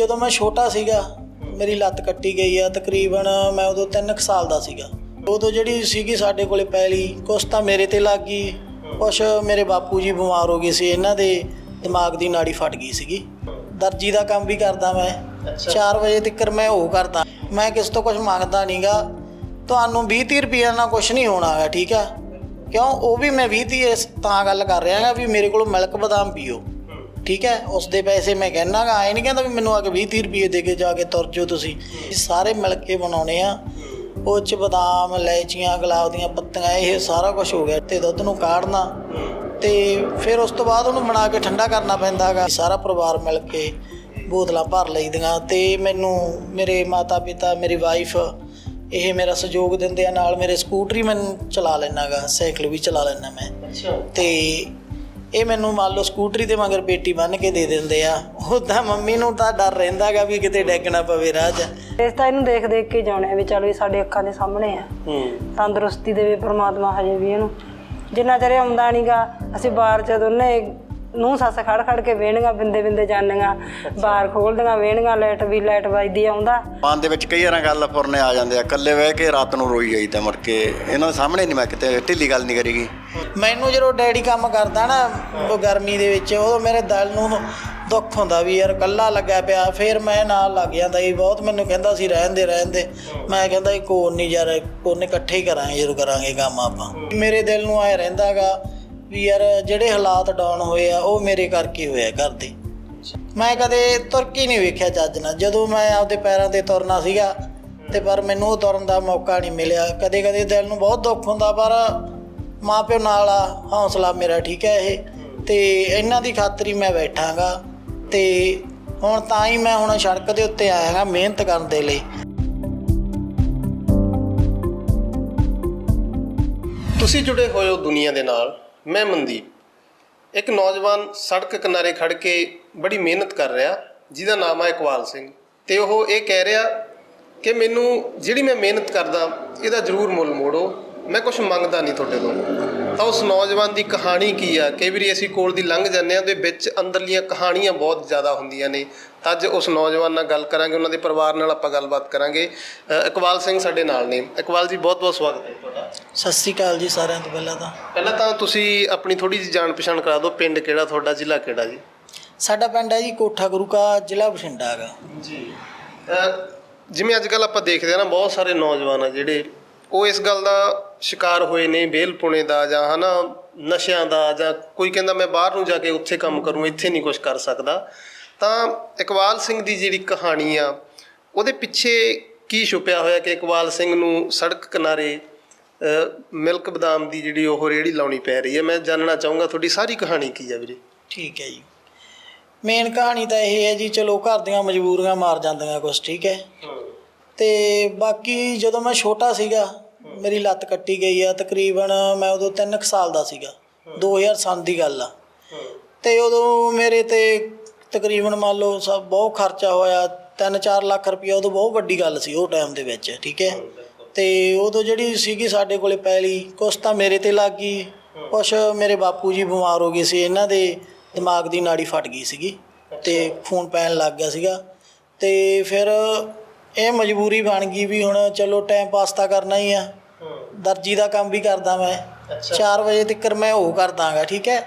ਜਦੋਂ ਮੈਂ ਛੋਟਾ ਸੀਗਾ ਮੇਰੀ ਲੱਤ ਕੱਟੀ ਗਈ ਆ ਤਕਰੀਬਨ ਮੈਂ ਉਦੋਂ 3 ਸਾਲ ਦਾ ਸੀਗਾ। ਉਦੋਂ ਜਿਹੜੀ ਸੀਗੀ ਸਾਡੇ ਕੋਲੇ ਪੈਲੀ ਕੁਛ ਤਾਂ ਮੇਰੇ ਤੇ ਲੱਗ ਗਈ ਕੁਛ ਮੇਰੇ ਬਾਪੂ ਜੀ ਬਿਮਾਰ ਹੋ ਗਏ ਸੀ ਇਹਨਾਂ ਦੇ ਦਿਮਾਗ ਦੀ ਨਾੜੀ ਫਟ ਗਈ ਸੀਗੀ। ਦਰਜੀ ਦਾ ਕੰਮ ਵੀ ਕਰਦਾ ਮੈਂ। 4 ਵਜੇ ਤੱਕ ਮੈਂ ਉਹ ਕਰਦਾ। ਮੈਂ ਕਿਸ ਤੋਂ ਕੁਝ ਮੰਗਦਾ ਨਹੀਂਗਾ ਤੁਹਾਨੂੰ 20 30 ਰੁਪਏ ਨਾਲ ਕੁਝ ਨਹੀਂ ਹੋਣਾ ਹੈ ਠੀਕ ਆ? ਕਿਉਂ? ਉਹ ਵੀ ਮੈਂ 20 30 ਇਸ ਤਾਂ ਗੱਲ ਕਰ ਰਿਹਾ ਹਾਂ ਵੀ ਮੇਰੇ ਕੋਲ ਮਿਲਕ ਬਦਾਮ ਪੀਓ। ਠੀਕ ਹੈ? ਉਸ ਦੇ ਪੈਸੇ ਮੈਂ ਕਹਿਣਾਗਾ ਐ ਨਹੀਂ ਕਹਿੰਦਾ ਵੀ ਮੈਨੂੰ ਆ ਕੇ 20 30 ਰੁਪਏ ਦੇ ਕੇ ਜਾ ਕੇ ਤੁਰ ਜਾਓ ਤੁਸੀਂ। ਇਹ ਸਾਰੇ ਮਿਲ ਕੇ ਬਣਾਉਣੇ ਆ। ਉਹ ਚ ਬਦਾਮ ਇਲਾਇਚੀਆਂ ਗੁਲਾਬ ਦੀਆਂ ਪੱਤੀਆਂ ਇਹ ਸਾਰਾ ਕੁਝ ਹੋ ਗਿਆ। ਤੇ ਦੁੱਧ ਨੂੰ ਕਾੜਨਾ। ਤੇ ਫਿਰ ਉਸ ਤੋਂ ਬਾਅਦ ਉਹਨੂੰ ਬਣਾ ਕੇ ਠੰਡਾ ਕਰਨਾ ਪੈਂਦਾਗਾ ਸਾਰਾ ਪਰਿਵਾਰ ਮਿਲ ਕੇ ਬੋਤਲਾਂ ਭਰ ਲਈਦੀਆਂ। ਤੇ ਮੈਨੂੰ ਮੇਰੇ ਮਾਤਾ ਪਿਤਾ ਮੇਰੀ ਵਾਈਫ ਇਹ ਮੇਰਾ ਸਹਿਯੋਗ ਦਿੰਦੇ ਆ। ਨਾਲ ਮੇਰੇ ਸਕੂਟਰੀ ਮੈਨੂੰ ਚਲਾ ਲੈਣਾਗਾ ਸਾਈਕਲ ਵੀ ਚਲਾ ਲੈਣਾ ਮੈਂ। ਅੱਛਾ। ਤੇ ਇਹ ਮੈਨੂੰ ਮੰਨ ਲਓ ਸਕੂਟਰੀ ਤੇ ਮਗਰ ਪੇਟੀ ਬੰਨ ਕੇ ਦੇ ਦਿੰਦੇ ਆ। ਉਹਦਾ ਮੰਮੀ ਨੂੰ ਤਾਂ ਡਰ ਰਹਿੰਦਾਗਾ ਵੀ ਕਿਤੇ ਡੈਗ ਨਾ ਪਵੇ ਰਾਹ 'ਚ। ਇਸ ਤਾਂ ਇਹਨੂੰ ਦੇਖ ਦੇਖ ਕੇ ਜਾਣੇ ਵੀ ਚਲ ਵੀ ਸਾਡੇ ਅੱਖਾਂ ਦੇ ਸਾਹਮਣੇ ਆ। ਹੂੰ। ਤੰਦਰੁਸਤੀ ਦੇਵੇ ਪ੍ਰਮਾਤਮਾ ਹਜੇ ਵੀ ਇਹਨੂੰ। ਜਿੰਨਾ ਚਿਰ ਇਹ ਆਉਂਦਾ ਨਹੀਂਗਾ ਅਸੀਂ ਬਾਹਰ ਚ ਦੋਨੇ ਨੂੰ ਸੱਸ ਖੜ ਖੜ ਕੇ ਵੇਹਣੀਆਂ ਬਿੰਦੇ ਬਿੰਦੇ ਜਾਂਦੀਆਂ ਬਾਹਰ ਖੋਲਦੀਆਂ ਵੇਹਣੀਆਂ ਲਾਈਟ ਵੀ ਲਾਈਟ ਵੱਜਦੀ ਆਉਂਦਾ। ਮਨ ਦੇ ਵਿੱਚ ਕਈ ਵਾਰਾਂ ਗੱਲ ਫੁਰਨੇ ਆ ਜਾਂਦੇ ਆ ਇਕੱਲੇ ਬਹਿ ਕੇ ਰਾਤ ਨੂੰ ਰੋਈ ਜਾਈ ਤਾਂ ਮੁੜ ਕੇ ਇਹਨਾਂ ਦੇ ਸਾਹਮਣੇ ਨਹੀਂ ਮੈਂ ਕਿਤੇ ਢਿੱਲੀ ਗੱਲ ਨਹੀਂ ਕਰੀਗੀ। ਮੈਨੂੰ ਜਦੋਂ ਡੈਡੀ ਕੰਮ ਕਰਦਾ ਨਾ ਉਹ ਗਰਮੀ ਦੇ ਵਿੱਚ ਉਦੋਂ ਮੇਰੇ ਦਿਲ ਨੂੰ ਦੁੱਖ ਹੁੰਦਾ ਵੀ ਯਾਰ ਕੱਲਾ ਲੱਗਿਆ ਪਿਆ ਫਿਰ ਮੈਂ ਨਾਲ ਲੱਗ ਜਾਂਦਾ ਸੀ ਬਹੁਤ ਮੈਨੂੰ ਕਹਿੰਦਾ ਸੀ ਰਹਿਣ ਦੇ ਰਹਿਣ ਦੇ। ਮੈਂ ਕਹਿੰਦਾ ਸੀ ਕੋਈ ਨਹੀਂ ਯਾਰ ਕੋਨੇ ਇਕੱਠੇ ਹੀ ਕਰਾਂਗੇ ਜਦੋਂ ਕਰਾਂਗੇ ਕੰਮ ਆਪਾਂ। ਮੇਰੇ ਦਿਲ ਨੂੰ ਆਏ ਰਹਿੰਦਾਗਾ ਵੀ ਯਾਰ ਜਿਹੜੇ ਹਾਲਾਤ ਡਾਊਨ ਹੋਏ ਆ, ਉਹ ਮੇਰੇ ਕਰਕੇ ਹੋਇਆ ਘਰ ਦੇ। ਮੈਂ ਕਦੇ ਤੁਰਕੀ ਨਹੀਂ ਵੇਖਿਆ ਚੱਜ ਨਾਲ। ਜਦੋਂ ਮੈਂ ਆਪਦੇ ਪੈਰਾਂ ਤੇ ਤੁਰਨਾ ਸੀਗਾ, ਤੇ ਪਰ ਮੈਨੂੰ ਉਹ ਤੁਰਨ ਦਾ ਮੌਕਾ ਨਹੀਂ ਮਿਲਿਆ। ਕਦੇ ਕਦੇ ਦਿਲ ਨੂੰ ਬਹੁਤ ਦੁੱਖ ਹੁੰਦਾ, ਪਰ ਮਾਪਿਓ ਨਾਲ ਆ, ਹੌਸਲਾ ਮੇਰਾ ਠੀਕ ਹੈ ਇਹ। ਤੇ ਇਹਨਾਂ ਦੀ ਖਾਤਰ ਮੈਂ ਬੈਠਾਂਗਾ। ਤੇ ਹੁਣ ਤਾਂ ਹੀ ਮੈਂ ਹੁਣ ਸੜਕ ਦੇ ਉੱਤੇ ਆਇਆਗਾ ਮਿਹਨਤ ਕਰਨ ਦੇ ਲਈ। ਤੁਸੀਂ ਜੁੜੇ ਹੋਏ ਹੋ ਦੁਨੀਆ ਦੇ ਨਾਲ। ਮੈਂ ਮਨਦੀਪ। ਇੱਕ ਨੌਜਵਾਨ ਸੜਕ ਕਿਨਾਰੇ ਖੜ ਕੇ ਬੜੀ ਮਿਹਨਤ ਕਰ ਰਿਹਾ, ਜਿਹਦਾ ਨਾਮ ਹੈ ਇਕਬਾਲ ਸਿੰਘ। ਤੇ ਉਹ ਇਹ ਕਹਿ ਰਿਹਾ ਕਿ ਮੈਨੂੰ ਜਿਹੜੀ ਮੈਂ ਮਿਹਨਤ ਕਰਦਾ, ਇਹਦਾ ਜ਼ਰੂਰ ਮੁੱਲ ਮੋੜੋ। ਮੈਂ ਕੁਝ ਮੰਗਦਾ ਨਹੀਂ ਤੁਹਾਡੇ ਤੋਂ। ਤਾਂ ਉਸ ਨੌਜਵਾਨ ਦੀ ਕਹਾਣੀ ਕੀ ਆ? ਕਈ ਵਾਰੀ ਅਸੀਂ ਕੋਲ ਦੀ ਲੰਘ ਜਾਂਦੇ ਆ ਤੇ ਵਿੱਚ ਅੰਦਰਲੀਆਂ ਕਹਾਣੀਆਂ ਬਹੁਤ ਜ਼ਿਆਦਾ ਹੁੰਦੀਆਂ ਨੇ। ਤਾਂ ਅੱਜ ਉਸ ਨੌਜਵਾਨ ਨਾਲ ਗੱਲ ਕਰਾਂਗੇ ਉਹਨਾਂ ਦੇ ਪਰਿਵਾਰ ਨਾਲ ਆਪਾਂ ਗੱਲਬਾਤ ਕਰਾਂਗੇ। ਅ, ਇਕਬਾਲ ਸਿੰਘ ਸਾਡੇ ਨਾਲ ਨੇ। ਇਕਬਾਲ ਜੀ ਬਹੁਤ ਬਹੁਤ ਸਵਾਗਤ ਹੈ ਤੁਹਾਡਾ। ਸਤਿ ਸ੍ਰੀ ਅਕਾਲ ਜੀ ਸਾਰਿਆਂ ਤੋਂ ਪਹਿਲਾਂ ਤਾਂ। ਪਹਿਲਾਂ ਤਾਂ ਤੁਸੀਂ ਆਪਣੀ ਥੋੜੀ ਜਿਹੀ ਜਾਣ ਪਛਾਣ ਕਰਾ ਦਿਓ ਪਿੰਡ ਕਿਹੜਾ ਤੁਹਾਡਾ ਜ਼ਿਲ੍ਹਾ ਕਿਹੜਾ ਜੀ? ਸਾਡਾ ਪਿੰਡ ਹੈ ਜੀ ਕੋਠਾ ਗੁਰੂ ਕਾ ਜ਼ਿਲ੍ਹਾ ਬਠਿੰਡਾ ਹੈਗਾ। ਜੀ। ਜਿਵੇਂ ਅੱਜ ਕੱਲ ਆਪਾਂ ਦੇਖਦੇ ਆ ਨਾ ਬਹੁਤ ਸਾਰੇ ਨੌਜਵਾਨ ਆ ਜਿਹੜੇ ਉਹ ਇਸ ਗੱਲ ਦਾ ਸ਼ਿਕਾਰ ਹੋਏ ਨੇ ਬੇਲਪੁਣੇ ਦਾ ਜਾਂ ਹਨਾ ਨਸ਼ਿਆਂ ਦਾ ਜਾਂ ਕੋਈ ਕਹਿੰਦਾ ਮੈਂ ਬਾਹਰ ਨੂੰ ਜਾ ਕੇ ਉੱਥੇ ਕੰਮ ਕਰੂੰ ਇੱਥੇ ਨਹੀਂ ਕੁਝ ਕਰ ਸਕਦਾ। ਤਾਂ ਇਕਬਾਲ ਸਿੰਘ ਦੀ ਜਿਹੜੀ ਕਹਾਣੀ ਆ ਉਹਦੇ ਪਿੱਛੇ ਕੀ ਛੁਪਿਆ ਹੋਇਆ ਕਿ ਇਕਬਾਲ ਸਿੰਘ ਨੂੰ ਸੜਕ ਕਿਨਾਰੇ ਮਿਲਕ ਬਦਾਮ ਦੀ ਜਿਹੜੀ ਉਹ ਰੇੜੀ ਲਾਉਣੀ ਪੈ ਰਹੀ ਹੈ? ਮੈਂ ਜਾਣਨਾ ਚਾਹੂੰਗਾ ਤੁਹਾਡੀ ਸਾਰੀ ਕਹਾਣੀ ਕੀ ਹੈ ਵੀਰੇ? ਠੀਕ ਹੈ ਜੀ। ਮੇਨ ਕਹਾਣੀ ਤਾਂ ਇਹ ਹੈ ਜੀ ਚਲੋ ਘਰ ਦੀਆਂ ਮਜਬੂਰੀਆਂ ਮਾਰ ਜਾਂਦੀਆਂ ਕੁਛ ਠੀਕ ਹੈ। ਤੇ ਬਾਕੀ ਜਦੋਂ ਮੈਂ ਛੋਟਾ ਸੀਗਾ ਮੇਰੀ ਲੱਤ ਕੱਟੀ ਗਈ ਆ ਤਕਰੀਬਨ ਮੈਂ ਉਦੋਂ 3 ਸਾਲ ਦਾ ਸੀਗਾ। 2000 ਦੀ ਗੱਲ ਆ। ਤੇ ਉਦੋਂ ਮੇਰੇ ਤੇ ਤਕਰੀਬਨ ਮੰਨ ਲਓ ਸਭ ਬਹੁਤ ਖਰਚਾ ਹੋਇਆ 3-4 ਲੱਖ ਰੁਪਇਆ ਉਦੋਂ ਬਹੁਤ ਵੱਡੀ ਗੱਲ ਸੀ ਉਹ ਟਾਈਮ ਦੇ ਵਿੱਚ ਠੀਕ ਹੈ? ਤੇ ਉਦੋਂ ਜਿਹੜੀ ਸੀਗੀ ਸਾਡੇ ਕੋਲੇ ਪੈਲੀ ਕੁਛ ਤਾਂ ਮੇਰੇ ਤੇ ਲੱਗ ਗਈ ਕੁਛ ਮੇਰੇ ਬਾਪੂ ਜੀ ਬਿਮਾਰ ਹੋ ਗਏ ਸੀ ਇਹਨਾਂ ਦੇ ਦਿਮਾਗ ਦੀ ਨਾੜੀ ਫਟ ਗਈ ਸੀਗੀ ਤੇ ਖੂਨ ਪੈਣ ਲੱਗ ਗਿਆ ਸੀਗਾ। ਤੇ ਫਿਰ ਇਹ ਮਜਬੂਰੀ ਬਣ ਗਈ ਵੀ ਹੁਣ ਚਲੋ ਟਾਈਮ ਪਾਸ ਤਾਂ ਕਰਨਾ ਹੀ ਆ। ਦਰਜੀ ਦਾ ਕੰਮ ਵੀ ਕਰਦਾ ਮੈਂ। 4 ਵਜੇ ਤੱਕ ਮੈਂ ਉਹ ਕਰਦਾਗਾ ਠੀਕ ਹੈ?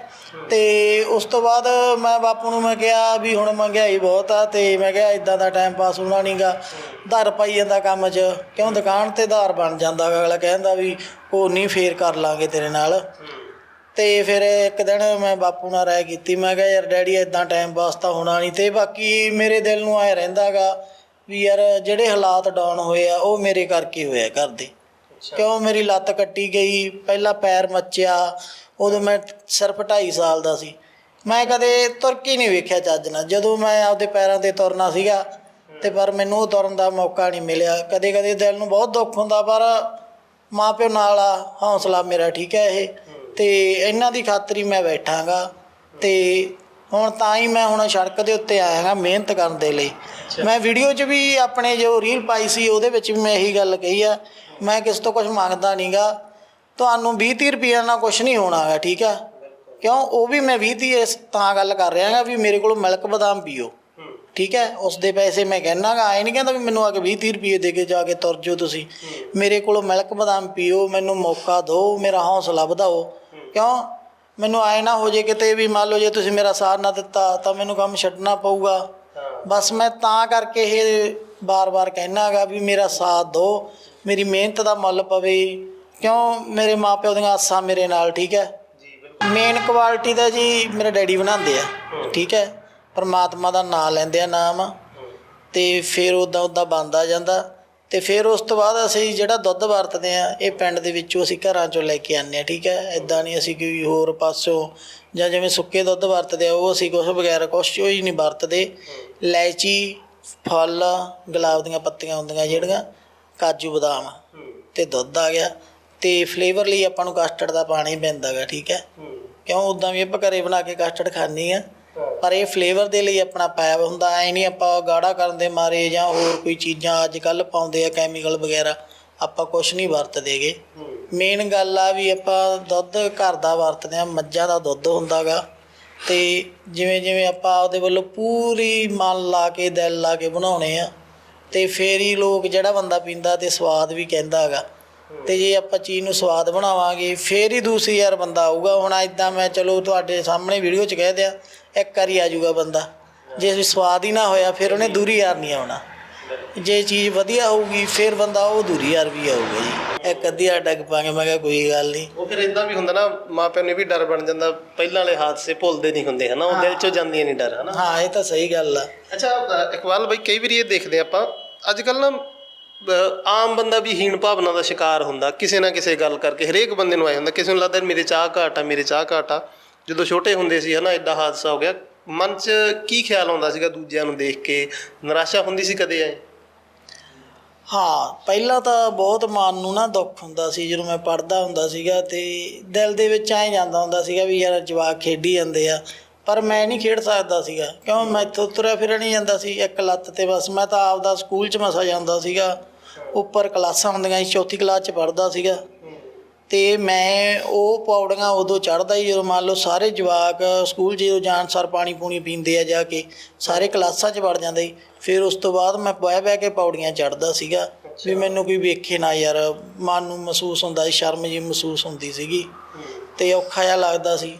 ਤੇ ਉਸ ਤੋਂ ਬਾਅਦ ਮੈਂ ਬਾਪੂ ਨੂੰ ਮੈਂ ਕਿਹਾ ਵੀ ਹੁਣ ਮਹਿੰਗਾਈ ਬਹੁਤ ਆ ਤੇ ਮੈਂ ਕਿਹਾ ਇਦਾਂ ਦਾ ਟਾਈਮ ਪਾਸ ਹੋਣਾ ਨਹੀਂਗਾ ਧਰ ਪਾਈ ਜਾਂਦਾ ਕੰਮ 'ਚ। ਕਿਉਂ? ਦੁਕਾਨ ਤੇ ਧਾਰ ਬਣ ਜਾਂਦਾ। ਅਗਲਾ ਕਹਿੰਦਾ ਵੀ ਉਹ ਨਹੀਂ ਫੇਰ ਕਰ ਲਾਂਗੇ ਤੇਰੇ ਨਾਲ। ਤੇ ਫਿਰ ਇੱਕ ਦਿਨ ਮੈਂ ਬਾਪੂ ਨਾਲ ਰਾਏ ਕੀਤੀ। ਮੈਂ ਕਿਹਾ ਯਾਰ ਡੈਡੀ ਇਦਾਂ ਟਾਈਮ ਪਾਸ ਤਾਂ ਹੋਣਾ ਨਹੀਂ ਤੇ ਬਾਕੀ ਮੇਰੇ ਦਿਲ ਨੂੰ ਆਏ ਰਹਿੰਦਾਗਾ ਵੀ ਯਾਰ ਜਿਹੜੇ ਹਾਲਾਤ ਡਾਊਨ ਹੋਏ ਆ ਉਹ ਮੇਰੇ ਕਰਕੇ ਹੋਇਆ ਘਰ ਦੇ। ਕਿਉਂ ਮੇਰੀ ਲੱਤ ਕੱਟੀ ਗਈ ਪਹਿਲਾ ਪੈਰ ਮੱਚਿਆ ਉਦੋਂ ਮੈਂ ਸਿਰਫ 2.5 ਸਾਲ ਦਾ ਸੀ। ਮੈਂ ਕਦੇ ਤੁਰਕੀ ਨਹੀਂ ਵੇਖਿਆ ਚੱਜ ਨਾਲ। ਜਦੋਂ ਮੈਂ ਆਪਦੇ ਪੈਰਾਂ ਤੇ ਤੁਰਨਾ ਸੀਗਾ ਤੇ ਪਰ ਮੈਨੂੰ ਉਹ ਤੁਰਨ ਦਾ ਮੌਕਾ ਨਹੀਂ ਮਿਲਿਆ। ਕਦੇ ਕਦੇ ਦਿਲ ਨੂੰ ਬਹੁਤ ਦੁੱਖ ਹੁੰਦਾ ਪਰ ਮਾਪਿਓ ਨਾਲ ਆ ਹੌਸਲਾ ਮੇਰਾ ਠੀਕ ਹੈ ਇਹ। ਤੇ ਇਹਨਾਂ ਦੀ ਖਾਤਰ ਹੀ ਮੈਂ ਬੈਠਾਂਗਾ। ਤੇ ਹੁਣ ਤਾਂ ਹੀ ਮੈਂ ਹੁਣ ਸੜਕ ਦੇ ਉੱਤੇ ਆਇਆਗਾ ਮਿਹਨਤ ਕਰਨ ਦੇ ਲਈ। ਮੈਂ ਵੀਡੀਓ 'ਚ ਵੀ ਆਪਣੇ ਜੋ ਰੀਲ ਪਾਈ ਸੀ ਉਹਦੇ ਵਿੱਚ ਵੀ ਮੈਂ ਇਹੀ ਗੱਲ ਕਹੀ ਆ ਮੈਂ ਕਿਸ ਤੋਂ ਕੁਝ ਮੰਗਦਾ ਨਹੀਂਗਾ ਤੁਹਾਨੂੰ 20 30 ਰੁਪਏ ਨਾਲ ਕੁਝ ਨਹੀਂ ਹੋਣਾਗਾ ਠੀਕ ਆ? ਕਿਉਂ? ਉਹ ਵੀ ਮੈਂ 20 30 ਇਸ ਤਾਂ ਗੱਲ ਕਰ ਰਿਹਾ ਹਾਂ ਵੀ ਮੇਰੇ ਕੋਲ ਮਿਲਕ ਬਦਾਮ ਪੀਓ। ਠੀਕ ਹੈ ਉਸ ਦੇ ਪੈਸੇ ਮੈਂ ਕਹਿਣਾਗਾ ਆਏ ਨਹੀਂ ਕਹਿੰਦਾ ਵੀ ਮੈਨੂੰ ਆ ਕੇ 20 30 ਰੁਪਏ ਦੇ ਕੇ ਜਾ ਕੇ ਤੁਰ ਜਾਓ ਤੁਸੀਂ। ਮੇਰੇ ਕੋਲੋਂ ਮਿਲਕ ਬਦਾਮ ਪੀਓ ਮੈਨੂੰ ਮੌਕਾ ਦਿਓ ਮੇਰਾ ਹੌਸਲਾ ਵਧਾਓ। ਕਿਉਂ? ਮੈਨੂੰ ਆਏ ਨਾ ਹੋ ਜੇ ਕਿਤੇ ਵੀ ਮੰਨ ਲਓ ਜੇ ਤੁਸੀਂ ਮੇਰਾ ਸਾਥ ਨਾ ਦਿੱਤਾ ਤਾਂ ਮੈਨੂੰ ਕੰਮ ਛੱਡਣਾ ਪਊਗਾ। ਬਸ ਮੈਂ ਤਾਂ ਕਰਕੇ ਇਹ ਬਾਰ-ਬਾਰ ਕਹਿਣਾਗਾ ਵੀ ਮੇਰਾ ਸਾਥ ਦਿਓ ਮੇਰੀ ਮਿਹਨਤ ਦਾ ਮੁੱਲ ਪਵੇ ਕਿਉਂ ਮੇਰੇ ਮਾਪਿਓ ਦੀਆਂ ਆਸਾਂ ਮੇਰੇ ਨਾਲ ਠੀਕ ਹੈ? ਮੇਨ ਕੁਆਲਿਟੀ ਦਾ ਜੀ ਮੇਰੇ ਡੈਡੀ ਬਣਾਉਂਦੇ ਆ ਠੀਕ ਹੈ? ਪਰਮਾਤਮਾ ਦਾ ਨਾਮ ਲੈਂਦੇ ਆ ਨਾਮ ਤੇ ਫਿਰ ਉਦਾਂ ਉਦਾਂ ਬੰਦਾ ਜਾਂਦਾ। ਤੇ ਫਿਰ ਉਸ ਤੋਂ ਬਾਅਦ ਅਸੀਂ ਜਿਹੜਾ ਦੁੱਧ ਵਰਤਦੇ ਆ ਇਹ ਪਿੰਡ ਦੇ ਵਿੱਚੋਂ ਅਸੀਂ ਘਰਾਂ ਚੋਂ ਲੈ ਕੇ ਆਉਂਦੇ ਆ ਠੀਕ ਹੈ? ਇਦਾਂ ਨਹੀਂ ਅਸੀਂ ਕੋਈ ਹੋਰ ਪਾਸੋਂ ਜਾਂ ਜਿਵੇਂ ਸੁੱਕੇ ਦੁੱਧ ਵਰਤਦੇ ਆ ਉਹ ਅਸੀਂ ਕੁਛ ਵਗੈਰਾ ਕੁਛ ਹੀ ਨਹੀਂ ਵਰਤਦੇ। ਇਲਾਇਚੀ ਫਲ ਗੁਲਾਬ ਦੀਆਂ ਪੱਤੀਆਂ ਹੁੰਦੀਆਂ ਜਿਹੜੀਆਂ ਕਾਜੂ ਬਦਾਮ ਤੇ ਦੁੱਧ ਆ ਗਿਆ। ਤੇ ਫਲੇਵਰ ਲਈ ਆਪਾਂ ਨੂੰ ਕਸਟਰਡ ਦਾ ਪਾਣੀ ਪੈਂਦਾ ਗਾ ਠੀਕ ਹੈ? ਕਿਉਂ? ਉਦਾਂ ਵੀ ਆਪਾਂ ਘਰੇ ਬਣਾ ਕੇ ਕਸਟਰਡ ਖਾਂਦੇ ਆ ਪਰ ਇਹ ਫਲੇਵਰ ਦੇ ਲਈ ਆਪਣਾ ਪੈਬ ਹੁੰਦਾ, ਐ ਨਹੀਂ ਆਪਾਂ ਗਾੜਾ ਕਰਨ ਦੇ ਮਾਰੇ ਜਾਂ ਹੋਰ ਕੋਈ ਚੀਜ਼ਾਂ ਅੱਜ ਕੱਲ ਪਾਉਂਦੇ ਆ ਕੈਮੀਕਲ ਵਗੈਰਾ, ਆਪਾਂ ਕੁਝ ਨਹੀਂ ਵਰਤਦੇਗੇ ਮੇਨ ਗੱਲ ਆ ਵੀ ਆਪਾਂ ਦੁੱਧ ਘਰ ਦਾ ਵਰਤਦੇ ਆ, ਮੱਝਾਂ ਦਾ ਦੁੱਧ ਹੁੰਦਾਗਾ। ਤੇ ਜਿਵੇਂ ਜਿਵੇਂ ਆਪਾਂ ਉਹਦੇ ਵੱਲੋਂ ਪੂਰੀ ਮਨ ਲਾ ਕੇ, ਦਿਲ ਲਾ ਕੇ ਬਣਾਉਣੇ ਆ, ਤੇ ਫੇਰ ਹੀ ਲੋਕ ਜਿਹੜਾ ਬੰਦਾ ਪੀਂਦਾ ਤੇ ਸਵਾਦ ਵੀ ਕਹਿੰਦਾ ਹੈਗਾ ਤੇ ਜੇ ਆਪਾਂ ਚੀਜ਼ ਨੂੰ ਸਵਾਦ ਬਣਾਵਾਂਗੇ, ਫੇਰ ਹੀ ਦੂਸਰੀ ਯਾਰ ਬੰਦਾ ਆਊਗਾ। ਹੁਣ ਇਦਾਂ ਮੈਂ, ਚਲੋ ਤੁਹਾਡੇ ਸਾਹਮਣੇ ਵੀਡੀਓ 'ਚ ਕਹਿ ਦਿਆਂ ਇੱਕ ਵਾਰੀ ਆ ਜਾਊਗਾ ਬੰਦਾ। ਜੇ ਸਵਾਦ ਹੀ ਨਾ ਹੋਇਆ ਫਿਰ ਉਹਨੇ ਦੂਰੀ ਯਾਰ ਨਹੀਂ ਆਉਣਾ। ਜੇ ਚੀਜ਼ ਵਧੀਆ ਹੋਊਗੀ ਫਿਰ ਬੰਦਾ ਉਹ ਦੂਰੀ ਯਾਰ ਵੀ ਆਊਗਾ ਜੀ। ਇੱਕ ਅੱਧੀ ਆ ਡੱਗ ਪਾਂਗੇ ਮੈਂ ਕਿਹਾ ਕੋਈ ਗੱਲ ਨਹੀਂ। ਉਹ ਫਿਰ ਇਦਾਂ ਵੀ ਹੁੰਦਾ ਨਾ ਮਾਪਿਆਂ ਨੂੰ ਵੀ ਡਰ ਬਣ ਜਾਂਦਾ। ਪਹਿਲਾਂ ਵਾਲੇ ਹਾਦਸੇ ਭੁੱਲਦੇ ਨਹੀਂ ਹੁੰਦੇ ਹਨਾ? ਉਹ ਦਿਲ ਚੋਂ ਜਾਂਦੀਆਂ ਨਹੀਂ ਡਰ ਹਨਾ? ਹਾਂ ਇਹ ਤਾਂ ਸਹੀ ਗੱਲ ਆ। ਅੱਛਾ ਇਕਬਾਲ ਬਾਈ ਕਈ ਵਾਰੀ ਇਹ ਦੇਖਦੇ ਆਪਾਂ। ਅੱਜ ਕੱਲ ਨਾ ਆਮ ਬੰਦਾ ਵੀ ਹੀਣ ਭਾਵਨਾ ਦਾ ਸ਼ਿਕਾਰ ਹੁੰਦਾ। ਕਿਸੇ ਨਾ ਕਿਸੇ ਗੱਲ ਕਰਕੇ ਹਰੇਕ ਬੰਦੇ ਨੂੰ ਆਇਆ ਹੁੰਦਾ। ਕਿਸੇ ਨੂੰ ਲੱਗਦਾ ਮੇਰੇ ਚਾਹ ਘਾਟ ਮੇਰੇ ਚਾਹ ਘਾਟ ਜਦੋਂ ਛੋਟੇ ਹੁੰਦੇ ਸੀ ਹਨਾ ਐਡਾ ਹਾਦਸਾ ਹੋ ਗਿਆ, ਮਨ 'ਚ ਕੀ ਖਿਆਲ ਆਉਂਦਾ ਸੀਗਾ ਦੂਜਿਆਂ ਨੂੰ ਦੇਖ ਕੇ? ਨਿਰਾਸ਼ਾ ਹੁੰਦੀ ਸੀ ਕਦੇ ਐ? ਹਾਂ, ਪਹਿਲਾਂ ਤਾਂ ਬਹੁਤ ਮਨ ਨੂੰ ਨਾ ਦੁੱਖ ਹੁੰਦਾ ਸੀ, ਜਦੋਂ ਮੈਂ ਪੜਦਾ ਹੁੰਦਾ ਸੀਗਾ ਤੇ ਦਿਲ ਦੇ ਵਿੱਚ ਐਂ ਜਾਂਦਾ ਹੁੰਦਾ ਸੀਗਾ ਵੀ ਯਾਰ ਜਵਾਕ ਖੇਡੀ ਜਾਂਦੇ ਆ, ਪਰ ਮੈਂ ਨਹੀਂ ਖੇਡ ਸਕਦਾ ਸੀਗਾ, ਕਿਉਂ ਮੈਂ ਇੱਥੋਂ ਤੁਰਿਆ ਫਿਰਿਆ ਨਹੀਂ ਜਾਂਦਾ ਸੀ, ਇੱਕ ਲੱਤ ਤੇ ਬਸ ਮੈਂ ਤਾਂ ਆਪਦਾ ਸਕੂਲ 'ਚ ਮਸਾ ਜਾਂਦਾ ਸੀਗਾ, ਉੱਪਰ ਕਲਾਸਾਂ ਹੁੰਦੀਆਂ ਸੀ, ਚੌਥੀ ਕਲਾਸ 'ਚ ਪੜਦਾ ਸੀਗਾ। ਤੇ ਮੈਂ ਉਹ ਪੌੜੀਆਂ ਉਦੋਂ ਚੜਦਾ ਹੀ ਜਦੋਂ ਮੰਨ ਲਓ ਸਾਰੇ ਜਵਾਕ ਸਕੂਲ ਜਦੋਂ ਜਾਣ ਸਰ ਪਾਣੀ ਪੂਣੀ ਪੀਂਦੇ ਆ ਜਾ ਕੇ ਸਾਰੇ ਕਲਾਸਾਂ 'ਚ ਵੜ ਜਾਂਦੇ ਫਿਰ ਉਸ ਤੋਂ ਬਾਅਦ ਮੈਂ ਬਹਿ ਬਹਿ ਕੇ ਪੌੜੀਆਂ ਚੜਦਾ ਸੀਗਾ ਵੀ ਮੈਨੂੰ ਕੋਈ ਵੇਖੇ ਨਾ ਯਾਰ ਮਨ ਨੂੰ ਮਹਿਸੂਸ ਹੁੰਦਾ ਸੀ ਸ਼ਰਮ ਜੀ ਮਹਿਸੂਸ ਹੁੰਦੀ ਸੀਗੀ ਤੇ ਔਖਾ ਜਿਹਾ ਲੱਗਦਾ ਸੀ।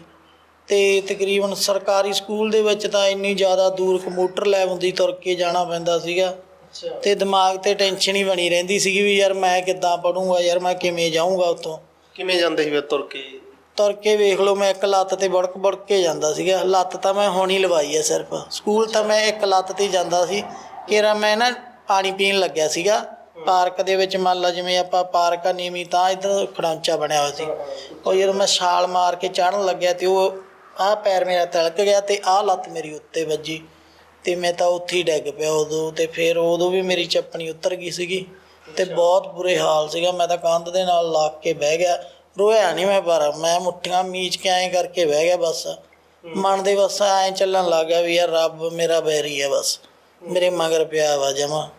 ਤੇ ਤਕਰੀਬਨ ਸਰਕਾਰੀ ਸਕੂਲ ਦੇ ਵਿੱਚ ਤਾਂ ਇੰਨੀ ਜ਼ਿਆਦਾ ਦੂਰ ਕੰਪਿਊਟਰ ਲੈਬ ਹੁੰਦੀ ਤੁਰ ਕੇ ਜਾਣਾ ਪੈਂਦਾ ਸੀਗਾ। ਤੇ ਦਿਮਾਗ ਤੇ ਟੈਨਸ਼ਨ ਹੀ ਬਣੀ ਰਹਿੰਦੀ ਸੀਗੀ ਵੀ ਯਾਰ ਮੈਂ ਕਿੱਦਾਂ ਪੜੂੰਗਾ ਯਾਰ ਮੈਂ ਕਿਵੇਂ ਜਾਊਂਗਾ ਉੱਥੋਂ। ਕਿਵੇਂ ਜਾਂਦੇ ਸੀ ਫਿਰ ਤੁਰ ਕੇ ਤੁਰ ਕੇ ਵੇਖ ਲਓ, ਮੈਂ ਇੱਕ ਲੱਤ ਤੇ ਬੜਕ ਬੜਕ ਕੇ ਜਾਂਦਾ ਸੀਗਾ। ਲੱਤ ਤਾਂ ਮੈਂ ਹੁਣ ਹੀ ਲਵਾਈ ਹੈ ਸਿਰਫ। ਸਕੂਲ ਤਾਂ ਮੈਂ ਇੱਕ ਲੱਤ ਤੇ ਜਾਂਦਾ ਸੀ। ਕਿਰਾ ਮੈਂ ਨਾ ਪਾਣੀ ਪੀਣ ਲੱਗਿਆ ਸੀਗਾ। ਪਾਰਕ ਦੇ ਵਿੱਚ ਮੰਨ ਲਾ ਜਿਵੇਂ ਆਪਾਂ ਪਾਰਕ ਆ ਨੀਵੀਂ, ਤਾਂ ਇਧਰ ਖੜਾਂਚਾ ਬਣਿਆ ਹੋਇਆ ਸੀ। ਉਹ ਜਦੋਂ ਮੈਂ ਛਾਲ ਮਾਰ ਕੇ ਚੜਨ ਲੱਗਿਆ ਤੇ ਉਹ ਆਹ ਪੈਰ ਮੇਰਾ ਤਿਲਕ ਗਿਆ ਤੇ ਆਹ ਲੱਤ ਮੇਰੀ ਉੱਤੇ ਵੱਜੀ। ਤੇ ਮੈਂ ਤਾਂ ਉੱਥੇ ਹੀ ਡਿੱਗ ਪਿਆ ਉਦੋਂ ਤੇ ਫਿਰ ਉਦੋਂ ਵੀ ਮੇਰੀ ਚੱਪਣੀ ਉਤਰ ਗਈ ਸੀਗੀ। ਤੇ ਬਹੁਤ ਬੁਰੇ ਹਾਲ ਸੀਗਾ। ਮੈਂ ਤਾਂ ਕੰਧ ਦੇ ਨਾਲ ਲੱਗ ਕੇ ਬਹਿ ਗਿਆ। ਰੋਇਆ ਨਹੀਂ ਮੈਂ ਪਰ ਮੈਂ ਮੁੱਠੀਆਂ ਮੀਚ ਕੇ ਐਂ ਕਰਕੇ ਬਹਿ ਗਿਆ ਬਸ। ਮਨ ਦੇ ਬਸ ਐਂ ਚੱਲਣ ਲੱਗ ਗਿਆ ਵੀ ਯਾਰ ਰੱਬ ਮੇਰਾ ਬੈਰੀ ਹੈ ਬਸ। ਮੇਰੇ ਮਗਰ ਪਿਆ ਵਾ ਜਮਾ।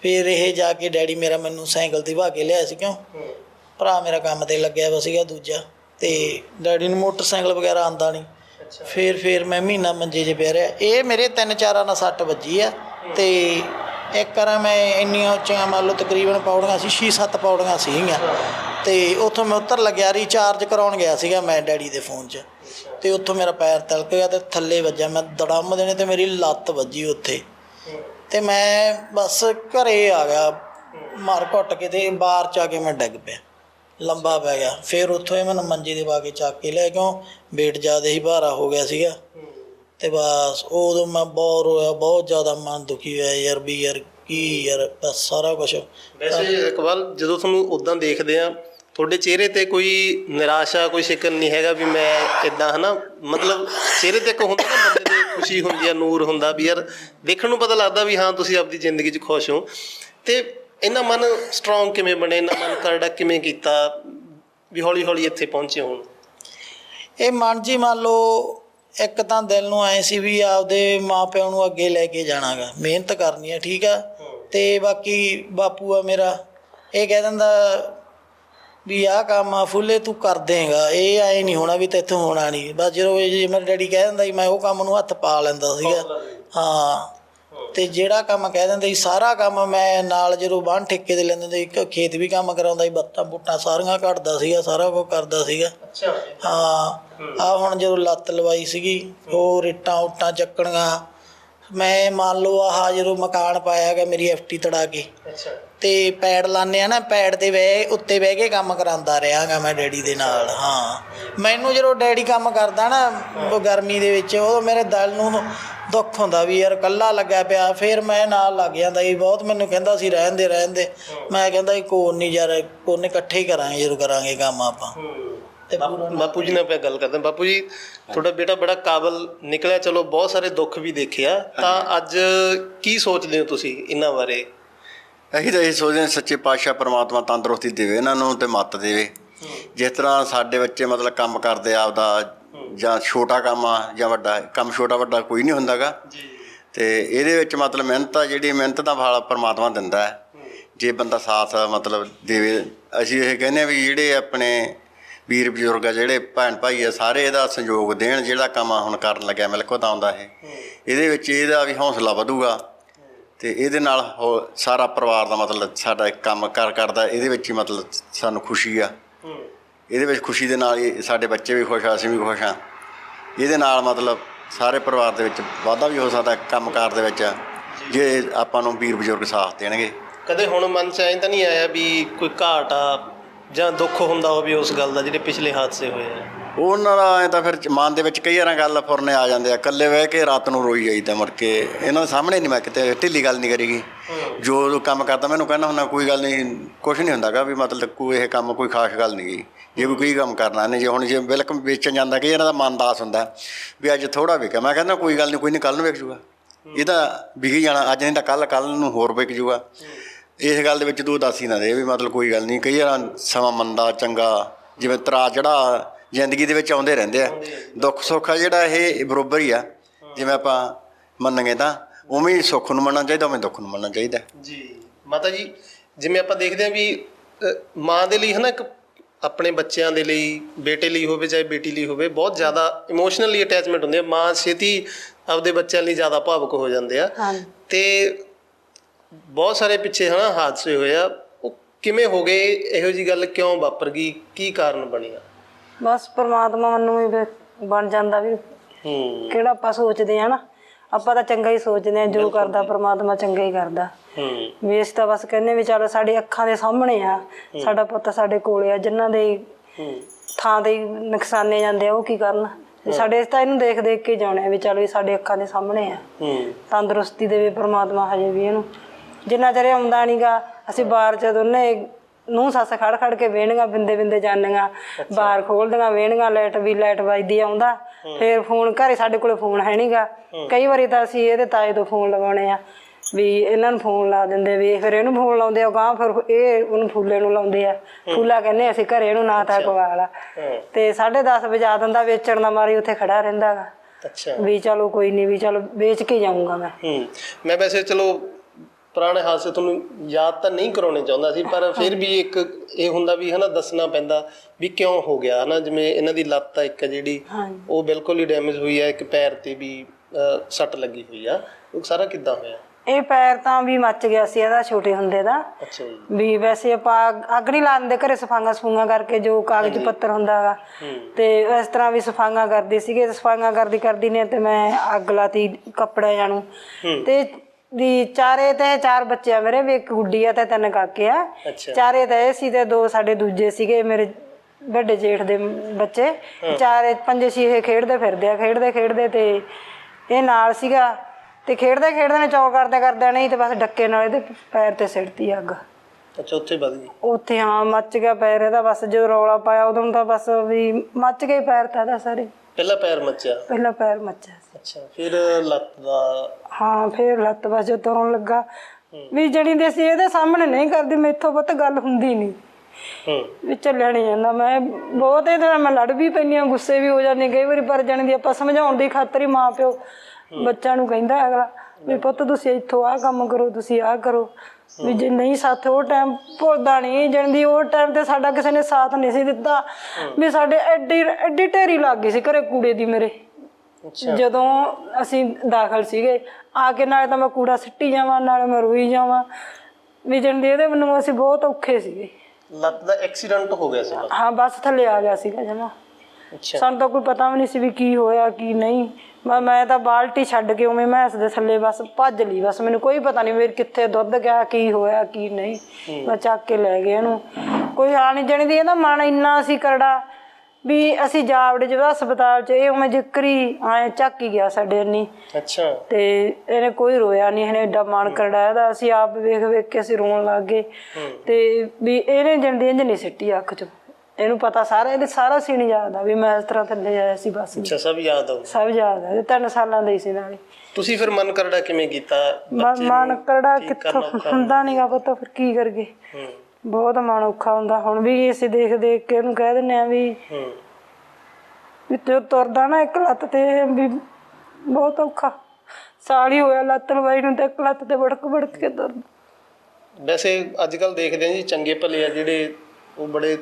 ਫਿਰ ਇਹ ਜਾ ਕੇ ਡੈਡੀ ਮੇਰਾ ਮੈਨੂੰ ਸਾਈਕਲ ਤੇ ਭਾ ਕੇ ਲਿਆਇਆ ਸੀ ਕਿਉਂ? ਭਰਾ ਮੇਰਾ ਕੰਮ ਤੇ ਲੱਗਿਆ ਵਾ ਸੀਗਾ ਦੂਜਾ। ਤੇ ਡੈਡੀ ਨੂੰ ਮੋਟਰਸਾਈਕਲ ਵਗੈਰਾ ਆਂਦਾ ਨਹੀਂ ਫਿਰ ਫਿਰ ਮੈਂ ਮਹੀਨਾ ਮੰਜੇ 'ਚ ਪਿਆ ਰਿਹਾ। ਇਹ ਮੇਰੇ ਤਿੰਨ ਚਾਰਾਂ ਨਾਲ ਸੱਟ ਵੱਜੀ ਆ। ਤੇ ਇੱਕ ਵਾਰ ਮੈਂ ਇੰਨੀਆਂ ਉੱਚੀਆਂ ਮੰਨ ਲਓ ਤਕਰੀਬਨ ਪੌੜੀਆਂ ਸੀ 6-7 ਪੌੜੀਆਂ ਸੀਗੀਆਂ। ਤੇ ਉੱਥੋਂ ਮੈਂ ਉੱਤਰ ਲੱਗਿਆ ਰੀਚਾਰਜ ਕਰਾਉਣ ਗਿਆ ਸੀਗਾ ਮੈਂ ਡੈਡੀ ਦੇ ਫੋਨ 'ਚ। ਤੇ ਉੱਥੋਂ ਮੇਰਾ ਪੈਰ ਤਲਕ ਗਿਆ ਤੇ ਥੱਲੇ ਵੱਜਾ ਮੈਂ ਦੜਮ ਦੇਣੇ ਤੇ ਮੇਰੀ ਲੱਤ ਵੱਜੀ ਉੱਥੇ। ਤੇ ਮੈਂ ਬਸ ਘਰੇ ਆ ਗਿਆ, ਮਾਰ ਘੁੱਟ ਕੇ ਤੇ ਬਾਹਰ ਚ ਆ ਕੇ ਮੈਂ ਡਿੱਗ ਪਿਆ। ਲੰਬਾ ਪੈ ਗਿਆ। ਫਿਰ ਉੱਥੋਂ ਹੀ ਮੈਨੂੰ ਮੰਜੇ ਦੇ ਪਾ ਕੇ ਚੱਕ ਕੇ ਲੈ ਕਿਉਂ weight ਜ਼ਿਆਦਾ ਹੀ ਭਾਰਾ ਹੋ ਗਿਆ ਸੀਗਾ। ਤੇ ਬਸ ਉਦੋਂ ਮੈਂ ਬਹੁਤ ਰੋਇਆ ਬਹੁਤ ਜ਼ਿਆਦਾ ਮਨ ਦੁਖੀ ਹੋਇਆ ਯਾਰ ਵੀ ਯਾਰ ਕੀ ਯਾਰ ਬਸ ਸਾਰਾ ਕੁਝ ਵੈਸੇ ਇਕਬਾਲ ਜਦੋਂ ਤੁਹਾਨੂੰ ਉਦਾਂ ਦੇਖਦੇ ਆ ਤੁਹਾਡੇ ਚਿਹਰੇ ਤੇ ਕੋਈ ਨਿਰਾਸ਼ਾ ਕੋਈ ਸ਼ਿਕਨ ਨਹੀਂ ਹੈਗਾ ਵੀ ਮੈਂ ਇਦਾਂ ਹਨਾ? ਮਤਲਬ ਚਿਹਰੇ ਤੇ ਇੱਕ ਹੁੰਦਾ ਨਾ ਬੰਦੇ ਦੇ ਖੁਸ਼ੀ ਹੁੰਦੀ ਆ ਨੂਰ ਹੁੰਦਾ ਵੀ ਯਾਰ ਦੇਖਣ ਨੂੰ ਪਤਾ ਲੱਗਦਾ ਵੀ ਹਾਂ ਤੁਸੀਂ ਆਪਣੀ ਜ਼ਿੰਦਗੀ 'ਚ ਖੁਸ਼ ਹੋ। ਤੇ ਇਹਨਾਂ ਮਨ ਸਟਰੋਂਗ ਕਿਵੇਂ ਬਣੇ? ਇਹਨਾਂ ਮਨ ਕਰੜਾ ਕਿਵੇਂ ਕੀਤਾ? ਵੀ ਹੌਲੀ ਹੌਲੀ ਇੱਥੇ ਪਹੁੰਚੇ ਹੁਣ। ਇਹ ਮਨ ਜੀ ਮੰਨ ਲਓ ਇੱਕ ਤਾਂ ਦਿਲ ਨੂੰ ਐ ਸੀ ਵੀ ਆਪਦੇ ਮਾਪਿਆਂ ਨੂੰ ਅੱਗੇ ਲੈ ਕੇ ਜਾਣਾਗਾ। ਮਿਹਨਤ ਕਰਨੀ ਹੈ ਠੀਕ ਆ? ਤੇ ਬਾਕੀ ਬਾਪੂ ਆ ਮੇਰਾ। ਇਹ ਕਹਿ ਦਿੰਦਾ ਵੀ ਆਹ ਕੰਮ ਆ ਫੁੱਲੇ ਤੂੰ ਕਰ ਦੇਂਗਾ। ਇਹ ਐ ਨਹੀਂ ਹੋਣਾ ਵੀ ਤੇਥੋਂ ਹੋਣਾ ਨਹੀਂ। ਬਸ ਜਦੋਂ ਜੇ ਮੇਰਾ ਡੈਡੀ ਕਹਿ ਦਿੰਦਾ ਸੀ ਮੈਂ ਉਹ ਕੰਮ ਨੂੰ ਹੱਥ ਪਾ ਲੈਂਦਾ ਸੀਗਾ। ਹਾਂ। ਤੇ ਜਿਹੜਾ ਕੰਮ ਕਹਿ ਦਿੰਦੇ ਸੀ ਸਾਰਾ ਕੰਮ ਮੈਂ ਨਾਲ ਜਦੋਂ ਬਾਹਨ ਠੇਕੇ ਤੇ ਲੈਂਦੇ ਤੇ ਇੱਕ ਖੇਤ ਵੀ ਕੰਮ ਕਰਾਉਂਦਾ ਸੀ ਬੱਤਾਂ ਬੁੱਟਾਂ ਸਾਰੀਆਂ ਕੱਢਦਾ ਸੀਗਾ ਸਾਰਾ ਕੁਝ ਕਰਦਾ ਸੀਗਾ। ਅੱਛਾ। ਹਾਂ ਆ ਹੁਣ ਜਦੋਂ ਲੱਤ ਲਵਾਈ ਸੀਗੀ ਉਹ ਰਿੱਟਾਂ ਉੱਟਾਂ ਚੱਕਣੀਆਂ। ਮੈਂ ਮੰਨ ਲਓ ਆਹ ਜਦੋਂ ਮਕਾਨ ਪਾਇਆ ਗਿਆ ਮੇਰੀ ਐਫਟੀ ਤੜਾ ਕੇ ਅੱਛਾ। ਤੇ ਪੈੜ ਲਾਣੇ ਆ ਨਾ ਪੈੜ ਤੇ ਬਹਿ ਉੱਤੇ ਬਹਿ ਕੇ ਕੰਮ ਕਰਾਂਦਾ ਰਿਹਾਗਾ ਮੈਂ ਡੈਡੀ ਦੇ ਨਾਲ ਹਾਂ। ਮੈਨੂੰ ਜਦੋਂ ਡੈਡੀ ਕੰਮ ਕਰਦਾ ਨਾ ਉਹ ਗਰਮੀ ਦੇ ਵਿੱਚ ਉਹ ਮੇਰੇ ਦਿਲ ਨੂੰ ਦੁੱਖ ਹੁੰਦਾ ਵੀ ਯਾਰ ਕੱਲਾ ਲੱਗਿਆ ਪਿਆ ਫਿਰ ਮੈਂ ਨਾਲ ਲੱਗ ਜਾਂਦਾ ਸੀ। ਬਹੁਤ ਮੈਨੂੰ ਕਹਿੰਦਾ ਸੀ ਰਹਿਣ ਦੇ ਰਹਿਣ ਦੇ। ਮੈਂ ਕਹਿੰਦਾ ਸੀ ਕੋਈ ਨਹੀਂ ਯਾਰ ਕੋਨੇ ਇਕੱਠੇ ਹੀ ਕਰਾਂਗੇ ਜਦੋਂ ਕਰਾਂਗੇ ਕੰਮ ਆਪਾਂ। ਤੇ ਬਾਪੂ ਜੀ ਨਾਲ ਆਪਾਂ ਗੱਲ ਕਰਦੇ। ਬਾਪੂ ਜੀ ਤੁਹਾਡਾ ਬੇਟਾ ਬੜਾ ਕਾਬਲ ਨਿਕਲਿਆ ਚਲੋ ਬਹੁਤ ਸਾਰੇ ਦੁੱਖ ਵੀ ਦੇਖਿਆ ਤਾਂ ਅੱਜ ਕੀ ਸੋਚਦੇ ਹੋ ਤੁਸੀਂ ਇਹਨਾਂ ਬਾਰੇ? ਅਸੀਂ ਤਾਂ ਇਹ ਸੋਚਦੇ ਹਾਂ ਸੱਚੇ ਪਾਤਸ਼ਾਹ ਪ੍ਰਮਾਤਮਾ ਤੰਦਰੁਸਤੀ ਦੇਵੇ ਇਹਨਾਂ ਨੂੰ ਤੇ ਮੱਤ ਦੇਵੇ। ਜਿਸ ਤਰ੍ਹਾਂ ਸਾਡੇ ਬੱਚੇ ਮਤਲਬ ਕੰਮ ਕਰਦੇ ਆ ਆਪਦਾ ਜਾਂ ਛੋਟਾ ਕੰਮ ਆ ਜਾਂ ਵੱਡਾ ਕੰਮ ਛੋਟਾ ਵੱਡਾ ਕੋਈ ਨਹੀਂ ਹੁੰਦਾਗਾ। ਜੀ। ਤੇ ਇਹਦੇ ਵਿੱਚ ਮਤਲਬ ਮਿਹਨਤ ਆ ਜਿਹੜੀ ਮਿਹਨਤ ਦਾ ਫਲ ਪ੍ਰਮਾਤਮਾ ਦਿੰਦਾ ਹੈ। ਜੇ ਬੰਦਾ ਸਾਥ ਮਤਲਬ ਦੇਵੇ ਅਸੀਂ ਇਹ ਕਹਿੰਦੇ ਆ ਵੀ ਜਿਹੜੇ ਆਪਣੇ ਵੀਰ ਬਜ਼ੁਰਗ ਆ ਜਿਹੜੇ ਭੈਣ ਭਾਈ ਆ ਸਾਰੇ ਇਹਦਾ ਸਹਿਯੋਗ ਦੇਣ ਜਿਹੜਾ ਕੰਮ ਹੁਣ ਕਰਨ ਲੱਗਿਆ ਮਿਲਕੋ ਤਾਂ ਆਉਂਦਾ ਇਹ। ਇਹਦੇ ਵਿੱਚ ਇਹਦਾ ਵੀ ਹੌਸਲਾ ਵਧੂਗਾ। ਤੇ ਇਹਦੇ ਨਾਲ ਹੋ- ਸਾਰਾ ਪਰਿਵਾਰ ਦਾ ਮਤਲਬ ਸਾਡਾ ਇੱਕ ਕੰਮ ਕਰ ਕਰਦਾ ਇਹਦੇ ਵਿੱਚ ਹੀ ਮਤਲਬ ਸਾਨੂੰ ਖੁਸ਼ੀ ਆ। ਇਹਦੇ ਵਿੱਚ ਖੁਸ਼ੀ ਦੇ ਨਾਲ ਹੀ ਸਾਡੇ ਬੱਚੇ ਵੀ ਖੁਸ਼ ਆ ਅਸੀਂ ਵੀ ਖੁਸ਼ ਆ। ਇਹਦੇ ਨਾਲ ਮਤਲਬ ਸਾਰੇ ਪਰਿਵਾਰ ਦੇ ਵਿੱਚ ਵਾਧਾ ਵੀ ਹੋ ਸਕਦਾ ਕੰਮਕਾਰ ਦੇ ਵਿੱਚ ਜੇ ਆਪਾਂ ਨੂੰ ਵੀਰ ਬਜ਼ੁਰਗ ਸਾਥ ਦੇਣਗੇ। ਕਦੇ ਹੁਣ ਮਨ ਚ ਐਂ ਤਾਂ ਨਹੀਂ ਆਇਆ ਵੀ ਕੋਈ ਘਾਟ ਆ ਜਾਂ ਦੁੱਖ ਹੁੰਦਾ ਹੋਵੇ ਉਸ ਗੱਲ ਦਾ ਜਿਹੜੇ ਪਿਛਲੇ ਹਾਦਸੇ ਹੋਏ ਆ? ਉਹਨਾਂ ਦਾ ਐ ਤਾਂ ਫਿਰ ਮਨ ਦੇ ਵਿੱਚ ਕਈ ਵਾਰਾਂ ਗੱਲ ਫੁਰਨੇ ਆ ਜਾਂਦੇ ਆ, ਇਕੱਲੇ ਬਹਿ ਕੇ ਰਾਤ ਨੂੰ ਰੋਈ ਜਾਈਦਾ ਮੁੜ ਕੇ। ਇਹਨਾਂ ਦੇ ਸਾਹਮਣੇ ਨਹੀਂ ਮੈਂ ਕਿਤੇ ਢਿੱਲੀ ਗੱਲ ਨਹੀਂ ਕਰੀਗੀ। ਜੋ ਜੋ ਕੰਮ ਕਰਦਾ, ਮੈਨੂੰ ਕਹਿੰਦਾ ਹੁੰਦਾ, ਕੋਈ ਗੱਲ ਨਹੀਂ ਕੁਝ ਨਹੀਂ ਹੁੰਦਾਗਾ ਵੀ ਮਤਲਬ ਕੋਈ ਇਹ ਕੰਮ ਕੋਈ ਖਾਸ ਗੱਲ ਨਹੀਂ ਗੀ। ਜੇ ਵੀ ਕੋਈ ਕੰਮ ਕਰਨਾ ਨੇ ਜੇ ਹੁਣ ਜੇ ਬਿਲਕੁਲ ਵੇਚਣ ਜਾਂਦਾ ਕਿ ਇਹਨਾਂ ਦਾ ਮਨ ਦਾਸ ਹੁੰਦਾ, ਵੀ ਅੱਜ ਥੋੜਾ ਵਿਕਿਆ ਮੈਂ ਕਹਿੰਦਾ, ਕੋਈ ਗੱਲ ਨਹੀਂ ਕੋਈ ਨਹੀਂ ਕੱਲ ਨੂੰ ਵਿਕ ਜੂਗਾ। ਇਹਦਾ ਵਿਕੀ ਜਾਣਾ, ਅੱਜ ਨਹੀਂ ਤਾਂ ਕੱਲ ਕੱਲ ਨੂੰ ਹੋਰ ਵਿਕ ਜੂਗਾ। ਇਸ ਗੱਲ ਦੇ ਵਿੱਚ ਤੂੰ ਦੱਸ ਹੀ ਨਾ ਦੇ ਵੀ ਮਤਲਬ ਕੋਈ ਗੱਲ ਨਹੀਂ ਕਈ ਵਾਰ ਸਮਾਂ ਮੰਦਾ, ਚੰਗਾ, ਜਿਵੇਂ ਤਰਾ ਚੜਾ ਜ਼ਿੰਦਗੀ ਦੇ ਵਿੱਚ ਆਉਂਦੇ ਰਹਿੰਦੇ ਆ। ਦੁੱਖ ਸੁੱਖ ਆ ਜਿਹੜਾ ਇਹ ਬਰੋਬਰ ਹੀ ਆ। ਜਿਵੇਂ ਆਪਾਂ ਮੰਨਾਂਗੇ ਤਾਂ ਉਵੇਂ ਹੀ ਸੁੱਖ ਨੂੰ ਮੰਨਣਾ ਚਾਹੀਦਾ ਉਵੇਂ ਦੁੱਖ ਨੂੰ ਮੰਨਣਾ ਚਾਹੀਦਾ। ਜੀ। ਮਾਤਾ ਜੀ ਜਿਵੇਂ ਆਪਾਂ ਦੇਖਦੇ ਹਾਂ ਵੀ ਮਾਂ ਦੇ ਲਈ ਹਨਾ ਇੱਕ ਆਪਣੇ ਬੱਚਿਆਂ ਦੇ ਲਈ ਬੇਟੇ ਲਈ ਹੋਵੇ ਚਾਹੇ ਬੇਟੀ ਲਈ ਹੋਵੇ ਬਹੁਤ ਜ਼ਿਆਦਾ ਇਮੋਸ਼ਨਲੀ ਅਟੈਚਮੈਂਟ ਹੁੰਦੀ ਹੈ ਮਾਂ ਛੇਤੀ ਆਪਦੇ ਬੱਚਿਆਂ ਲਈ ਜ਼ਿਆਦਾ ਭਾਵੁਕ ਹੋ ਜਾਂਦੇ ਆ। ਤੇ ਬਹੁਤ ਸਾਰੇ ਪਿੱਛੇ ਹਨਾ ਹਾਦਸੇ ਹੋਏ ਆ। ਉਹ ਕਿਵੇਂ ਹੋ ਗਏ? ਇਹੋ ਜੀ ਗੱਲ ਕਿਉਂ ਵਾਪਰ ਗਈ? ਕੀ ਕਾਰਨ ਬਣਿਆ? ਬਸ ਪ੍ਰਮਾਤਮਾ ਨੂੰ ਹੀ ਫਿਰ ਬਣ ਜਾਂਦਾ ਵੀ ਹੂੰ। ਕਿਹੜਾ ਆਪਾਂ ਸੋਚਦੇ ਆ ਨਾ ਆਪਾਂ ਤਾਂ ਚੰਗਾ ਹੀ ਸੋਚਦੇ ਆ ਜੋ ਕਰਦਾ ਪ੍ਰਮਾਤਮਾ ਚੰਗਾ ਹੀ ਕਰਦਾ। ਹੂੰ। ਵੀ ਅਸੀਂ ਤਾਂ ਬਸ ਕਹਿੰਦੇ ਵੀ ਚੱਲ ਸਾਡੇ ਅੱਖਾਂ ਦੇ ਸਾਹਮਣੇ ਆ ਸਾਡਾ ਪੁੱਤ ਸਾਡੇ ਕੋਲੇ ਆ ਜਿਨ੍ਹਾਂ ਦੇ ਥਾਂ ਤੇ ਹੀ ਨੁਕਸਾਨੇ ਜਾਂਦੇ ਆ ਉਹ ਕੀ ਕਰਨ? ਸਾਡੇ ਤਾਂ ਇਹਨੂੰ ਦੇਖ ਦੇਖ ਕੇ ਜਾਣੇ ਆ ਵੀ ਚੱਲ ਵੀ ਸਾਡੇ ਅੱਖਾਂ ਦੇ ਸਾਹਮਣੇ ਆ। ਹੂੰ। ਤੰਦਰੁਸਤੀ ਦੇਵੇ ਪ੍ਰਮਾਤਮਾ ਹਜੇ ਵੀ ਇਹਨੂੰ। ਜਿੰਨਾ ਚਿਰ ਆਉਂਦਾ ਨਹੀਂਗਾ ਅਸੀਂ ਬਾਹਰ ਚ ਦੋਨੇ ਨੂੰ ਸੱਸ ਖੜ ਖੜ ਕੇ ਵੇਹਣੀਆਂ ਬਿੰਦੇ ਬਿੰਦੇ ਜਾਂਦੀਆਂ ਬਾਹਰ ਖੋਲਦੀਆਂ ਵੇਹਣੀਆਂ ਲਾਈਟ ਵੀ ਲਾਈਟ ਵੱਜਦੀ ਆਉਂਦਾ ਫੇਰ ਫੋਨ ਘਰੇ ਸਾਡੇ ਕੋਲੇ ਫੋਨ ਹੈ ਨਹੀਂਗਾ ਕਈ ਵਾਰੀ ਤਾਂ ਅਸੀਂ ਇਹਦੇ ਤਾਏ ਤੋਂ ਫੋਨ ਲਗਾਉਣੇ ਆ ਵੀ ਇਹਨਾਂ ਨੂੰ ਫੋਨ ਲਾ ਦਿੰਦੇ ਵੀ ਫਿਰ ਇਹਨੂੰ ਫੋਨ ਲਾਉਂਦੇ ਆ ਗਾਂ ਫਿਰ ਇਹ ਉਹਨੂੰ ਫੁੱਲੇ ਨੂੰ ਲਾਉਂਦੇ ਆ। ਫੁੱਲਾ ਕਹਿੰਦੇ ਅਸੀਂ ਘਰੇ ਇਹਨੂੰ ਨਾ ਤਾਂ ਕਵਾਲਾ ਤੇ 10:30 ਵਜਾ ਦਿੰਦਾ ਵੇਚਣ ਦਾ ਮਾਰੀ ਉੱਥੇ ਖੜਾ ਰਹਿੰਦਾਗਾ ਅੱਛਾ। ਵੀ ਚਲੋ ਕੋਈ ਨਹੀਂ ਵੀ ਚਲੋ ਵੇਚ ਕੇ ਜਾਊਂਗਾ ਮੈਂ। ਹੂੰ। ਮੈਂ ਵੈਸੇ ਚਲੋ ਪੁਰਾਣੇ ਹਾਦਸੇ ਤੁਹਾਨੂੰ ਯਾਦ ਤਾਂ ਨਹੀਂ ਕਰਾਉਣੇ ਚਾਹੁੰਦਾ ਸੀ ਪਰ ਫਿਰ ਵੀ ਇੱਕ ਇਹ ਹੁੰਦਾ ਵੀ ਹਨਾ ਦੱਸਣਾ ਪੈਂਦਾ ਵੀ ਕਿਉਂ ਹੋ ਗਿਆ ਹਨਾ ਜਿਵੇਂ ਇਹਨਾਂ ਦੀ ਲੱਤ ਆ ਇੱਕ ਜਿਹੜੀ ਉਹ ਬਿਲਕੁਲ ਹੀ ਡੈਮੇਜ ਹੋਈ ਆ ਇੱਕ ਪੈਰ ਤੇ ਵੀ ਸੱਟ ਲੱਗੀ ਹੋਈ ਆ। ਉਹ ਸਾਰਾ ਕਿੱਦਾਂ ਹੋਇਆ? ਇਹ ਪੈਰ ਤਾਂ ਵੀ ਮੱਚ ਗਿਆ ਸੀ ਇਹਦਾ ਛੋਟੇ ਹੁੰਦੇ ਦਾ। ਅੱਛਾ ਜੀ। ਵੀ ਵੈਸੇ ਆਪਾਂ ਅੱਗ ਨਹੀਂ ਲਾਉਂਦੇ ਘਰੇ ਸਫਾਈਆਂ ਸਫੂਈਆਂ ਕਰਕੇ ਜੋ ਕਾਗਜ਼ ਪੱਤਰ ਹੁੰਦਾਗਾ ਤੇ ਇਸ ਤਰ੍ਹਾਂ ਵੀ ਸਫਾਈਆਂ ਕਰਦੇ ਸੀਗੇ ਸਫਾਈਆਂ ਕਰਦੀ ਕਰਦੀ ਨੇ ਤੇ ਮੈਂ ਅੱਗ ਲਾਤੀ ਕੱਪੜਿਆਂ ਨੂੰ। ਤੇ ਵੀ ਚਾਰੇ ਤੇ ਚਾਰ ਬੱਚੇ ਆ ਮੇਰੇ ਵੀ ਇੱਕ ਗੁੱਡੀ ਆ ਤੇ ਤਿੰਨ ਕਾਕੇ ਆ। ਅੱਛਾ। ਚਾਰੇ ਤਾਂ ਇਹ ਸੀ ਤੇ ਦੋ ਸਾਡੇ ਦੂਜੇ ਸੀਗੇ ਮੇਰੇ ਵੱਡੇ ਜੇਠ ਦੇ ਬੱਚੇ। ਚਾਰੇ ਪੰਜੇ ਛੇ ਖੇਡਦੇ ਫਿਰਦੇ ਆ ਖੇਡਦੇ ਖੇਡਦੇ ਤੇ ਇਹ ਨਾਲ ਸੀਗਾ। ਤੇ ਖੇਡਦੇ ਖੇਡਦੇ ਨੇ ਚੌਕ ਕਰਦੇ ਕਰਦੇ ਨਹੀਂ ਤੇ ਬਸ ਡੱਕੇ ਨਾਲ ਇਹਦੇ ਪੈਰ ਤੇ ਸਿੱਟਤੀ ਅੱਗ। ਅੱਛਾ ਉੱਥੇ ਵੱਧ ਗਈ। ਉੱਥੇ ਹਾਂ ਮੱਚ ਗਿਆ ਪੈਰ ਇਹਦਾ ਬਸ ਜਦੋਂ ਰੌਲਾ ਪਾਇਆ ਉਦੋਂ ਤਾਂ ਬਸ ਵੀ ਮੱਚ ਗਏ ਪੈਰ ਤਾਂ ਇਹਦਾ ਸਾਰੇ। ਪਹਿਲਾ ਪੈਰ ਮੱਚਿਆ? ਪਹਿਲਾ ਪੈਰ ਮੱਚਿਆ ਸੀ। ਅੱਛਾ। ਫਿਰ ਲੱਤ ਦਾ ਹਾਂ ਫੇਰ ਲੱਤ ਬਸ ਜੋ ਤੁਰਨ ਲੱਗਾ। ਵੀ ਜਣੀ ਦੇ ਸੀ ਇਹਦੇ ਸਾਹਮਣੇ ਨਹੀਂ ਕਰਦੀ ਮੈਥੋਂ ਪੁੱਤ ਗੱਲ ਹੁੰਦੀ ਨਹੀਂ। ਹੂੰ। ਵੀ ਚੱਲਿਆ ਨਹੀਂ ਜਾਂਦਾ। ਮੈਂ ਬਹੁਤ ਇਹਦੇ ਨਾਲ ਮੈਂ ਲੜ ਵੀ ਪੈਂਦੀ ਹਾਂ ਗੁੱਸੇ ਵੀ ਹੋ ਜਾਂਦੀ ਕਈ ਵਾਰੀ ਪਰ ਜਾਣੀ ਦੀ ਆਪਾਂ ਸਮਝਾਉਣ ਦੀ ਖਾਤਰ ਹੀ ਮਾਂ ਪਿਓ ਬੱਚਿਆਂ ਨੂੰ ਕਹਿੰਦਾ ਅਗਲਾ ਵੀ ਪੁੱਤ ਤੁਸੀਂ ਇੱਥੋਂ ਆਹ ਕੰਮ ਕਰੋ ਤੁਸੀਂ ਆਹ ਕਰੋ। ਵੀ ਜੇ ਨਹੀਂ ਸਾਥ ਉਹ ਟਾਈਮ ਭੁੱਲਦਾ ਨਹੀਂ ਜਣਦੀ ਉਹ ਟਾਈਮ ਤੇ ਸਾਡਾ ਕਿਸੇ ਨੇ ਸਾਥ ਨਹੀਂ ਸੀ ਦਿੱਤਾ। ਵੀ ਸਾਡੇ ਐਡੀ ਐਡੀ ਢੇਰੀ ਲੱਗ ਗਈ ਸੀ ਘਰੇ ਕੂੜੇ ਦੀ ਮੇਰੇ। ਜਦੋਂ ਅਸੀਂ ਦਾਖਲ ਸੀਗੇ ਆ ਕੇ ਨਾਲੇ ਤਾਂ ਮੈਂ ਕੂੜਾ ਸਿੱਟੀ ਜਾਵਾਂ ਨਾਲੇ ਮੈਂ ਰੋਈ ਜਾਵਾਂ। ਵੀ ਜੰਦੇ ਇਹਦੇ ਮੈਨੂੰ ਅਸੀਂ ਬਹੁਤ ਔਖੇ ਸੀਗੇ। ਲੱਤ ਦਾ ਐਕਸੀਡੈਂਟ ਹੋ ਗਿਆ ਸੀ ਹਾਂ ਬੱਸ ਥੱਲੇ ਆ ਗਿਆ ਸੀਗਾ ਜਮਾ। ਅੱਛਾ। ਸਾਨੂੰ ਤਾਂ ਕੋਈ ਪਤਾ ਵੀ ਨਹੀਂ ਸੀ ਵੀ ਕੀ ਹੋਇਆ ਕੀ ਨਹੀਂ। ਮੈਂ ਮੈਂ ਤਾਂ ਬਾਲਟੀ ਛੱਡ ਕੇ ਉਵੇਂ ਮੈਂ ਦੇ ਥੱਲੇ ਬਸ ਭੱਜ ਲਈ ਬਸ। ਮੈਨੂੰ ਕੋਈ ਪਤਾ ਨਹੀਂ ਮੇਰੇ ਕਿੱਥੇ ਦੁੱਧ ਗਿਆ ਕੀ ਹੋਇਆ ਕੀ ਨਹੀਂ। ਮੈਂ ਚੱਕ ਕੇ ਲੈ ਗਿਆ ਇਹਨੂੰ। ਕੋਈ ਹਾਲ ਨਹੀਂ ਜਣੀ ਦੀ ਇਹਦਾ ਮਨ ਇੰਨਾ ਸੀ ਕਰੜਾ। ਵੀ ਅਸੀਂ ਜਾਵੜੇ ਜਿਹੜਾ ਹਸਪਤਾਲ ਚ ਇਹ ਉਵੇਂ ਜ਼ਿਕਰੀ ਆਏ ਚੱਕ ਹੀ ਗਿਆ ਸਾਡੇ ਅੰਨੀ। ਅੱਛਾ। ਤੇ ਇਹਨੇ ਕੋਈ ਰੋਇਆ ਨਹੀਂ ਇਹਨੇ ਏਡਾ ਮਨ ਕਰੜਾ ਇਹਦਾ ਅਸੀਂ ਆਪ ਵੇਖ ਵੇਖ ਕੇ ਅਸੀਂ ਰੋਣ ਲੱਗ ਗਏ। ਤੇ ਵੀ ਇਹਨੇ ਜੰਡੀ ਇੰਜ ਨਹੀਂ ਸਿੱਟੀ ਅੱਖ ਚ। ਇਹਨੂੰ ਪਤਾ ਸਾਰਾ ਇਹਦੇ ਸਾਰਾ ਸੀਨ ਯਾਦ ਆ ਵੀ ਮੈਂ ਇਸ ਤਰ੍ਹਾਂ ਥੱਲੇ ਆਇਆ ਸੀ ਬੱਸ ਅੱਛਾ ਸਭ ਯਾਦ ਆਉ ਸਭ ਯਾਦ ਆ ਇਹ ਤਿੰਨ ਸਾਲਾਂ ਦੇ ਸੀ ਨਾਲੇ। ਤੁਸੀਂ ਫਿਰ ਮਨ ਕਰੜਾ ਕਿਵੇਂ ਕੀਤਾ ਮਨ ਕਰੜਾ ਕਿੱਥੋਂ ਹੁੰਦਾ ਨਹੀਂਗਾ ਪਤਾ ਫਿਰ ਕੀ ਕਰਗੇ ਹੂੰ। ਬਹੁਤ ਮਨ ਔਖਾ ਹੁੰਦਾ। ਹੁਣ ਵੀ ਅਸੀਂ ਦੇਖ ਦੇਖ ਕੇ ਇਹਨੂੰ ਕਹਿ ਦਿੰਨੇ ਆ ਵੀ ਹੂੰ। ਵੀ ਤੇ ਤੁਰਦਾ ਨਾ ਇੱਕ ਲੱਤ ਤੇ ਵੀ ਬਹੁਤ ਔਖਾ। ਸਾਲ ਹੀ ਹੋਇਆ ਲੱਤ ਲਵਾਈ ਨੂੰ ਤੇ ਇੱਕ ਲੱਤ ਤੇ ਵੜਕ ਵੜਕ ਕੇ ਤੁਰਦਾ ਵੈਸੇ ਅੱਜ ਕੱਲ ਦੇਖਦੇ ਹਾਂ ਜੀ ਚੰਗੇ ਭਲੇ ਆ ਜਿਹੜੇ ਉਹ ਬੜੇ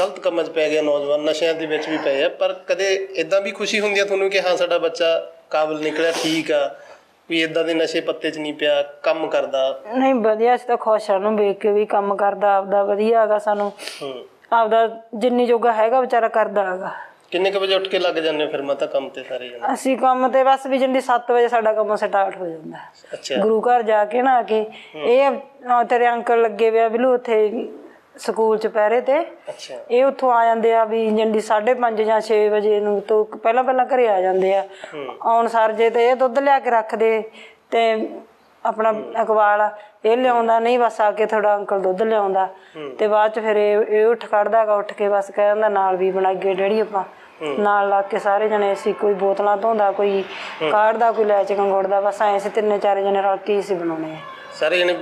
ਗਲਤ ਕੰਮਾਂ 'ਚ ਪੈ ਗਏ ਨੌਜਵਾਨ ਨਸ਼ਿਆਂ ਦੇ ਵਿੱਚ ਵੀ ਪਏ ਆ। ਪਰ ਕਦੇ ਇਦਾਂ ਵੀ ਖੁਸ਼ੀ ਹੁੰਦੀ ਆ ਤੁਹਾਨੂੰ ਕਿ ਹਾਂ ਸਾਡਾ ਬੱਚਾ ਕਾਬਲ ਨਿਕਲਿਆ ਠੀਕ ਆ। ਵੀ ਇਦਾਂ ਦੇ ਨਸ਼ੇ ਪੱਤੇ 'ਚ ਨਹੀਂ ਪਿਆ ਕੰਮ ਕਰਦਾ। ਨਹੀਂ ਵਧੀਆ ਅਸੀਂ ਤਾਂ ਖੁਸ਼ ਹਾਂ ਨੂੰ ਵੇਖ ਕੇ ਵੀ ਕੰਮ ਕਰਦਾ ਆਪਦਾ ਵਧੀਆ ਹੈਗਾ ਸਾਨੂੰ। ਹੂੰ। ਆਪਦਾ ਜਿੰਨੀ ਜੋਗਾ ਹੈਗਾ ਵਿਚਾਰਾ ਕਰਦਾ ਹੈਗਾ। ਕਿੰਨੇ ਕੁ ਵਜੇ ਉੱਠ ਕੇ ਲੱਗ ਜਾਂਦੇ ਹੋ ਫਿਰ ਮਾਤਾ ਕੰਮ ਤੇ ਸਾਰੇ ਜਣੇ? ਅਸੀਂ ਕੰਮ ਤੇ ਬਸ ਵੀ ਜੰਡੀ 7 ਵਜੇ ਸਾਡਾ ਕੰਮ ਸਟਾਰਟ ਹੋ ਜਾਂਦਾ। ਅੱਛਾ। ਗੁਰੂ ਘਰ ਜਾ ਕੇ ਨਾ ਆ ਕੇ ਇਹ ਅਹ, ਤੇਰੇ ਅੰਕਲ ਲੱਗੇ ਵਿਆ ਬਿਲੂ ਉੱਥੇ ਸਕੂਲ ਚ ਪਹਿਰੇ ਤੇ। ਅੱਛਾ। ਇਹ ਉੱਥੋਂ ਆ ਜਾਂਦੇ ਆ ਵੀ ਜੰਡੀ 5:30 ਜਾਂ 6 ਵਜੇ ਨੂੰ ਤੋਂ ਪਹਿਲਾਂ ਪਹਿਲਾਂ ਘਰੇ ਆ ਜਾਂਦੇ ਆ। ਆਉਣ ਸਾਰ ਜੇ ਤੇ ਇਹ ਦੁੱਧ ਲਿਆ ਕੇ ਰੱਖਦੇ ਤੇ ਆਪਣਾ ਅਕਵਾਲ ਇਹ ਲਿਆਉਂਦਾ ਨਹੀਂ ਬਸ ਆ ਕੇ ਥੋੜਾ ਅੰਕਲ ਦੁੱਧ ਲਿਆਉਂਦਾ। ਤੇ ਬਾਅਦ ਚ ਫਿਰ ਇਹ ਇਹ ਉੱਠ ਖੜਦਾ ਹੈਗਾ ਉੱਠ ਕੇ ਬਸ ਕਹਿੰਦਾ ਨਾਲ ਵੀ ਬਣਾਈਏ ਡੈਡੀ ਆਪਾਂ। ਨਾਲ ਲਾ ਕੇ ਸਾਰੇ ਜਣੇ ਅਸੀਂ ਕੋਈ ਬੋਤਲਾਂ ਧੋਂਦਾ ਕੋਈ ਕਾੜਦਾ ਕੋਈ ਲੈ ਚਕਾਂ ਗੁੜਦਾ ਬਸ ਐਂ ਅਸੀਂ ਤਿੰਨੇ ਚਾਰੇ ਜਣੇ ਰਲ ਕੇ ਹੀ ਅਸੀਂ ਬਣਾਉਣੇ ਆ। ਸਾਰੇ ਜਣੇ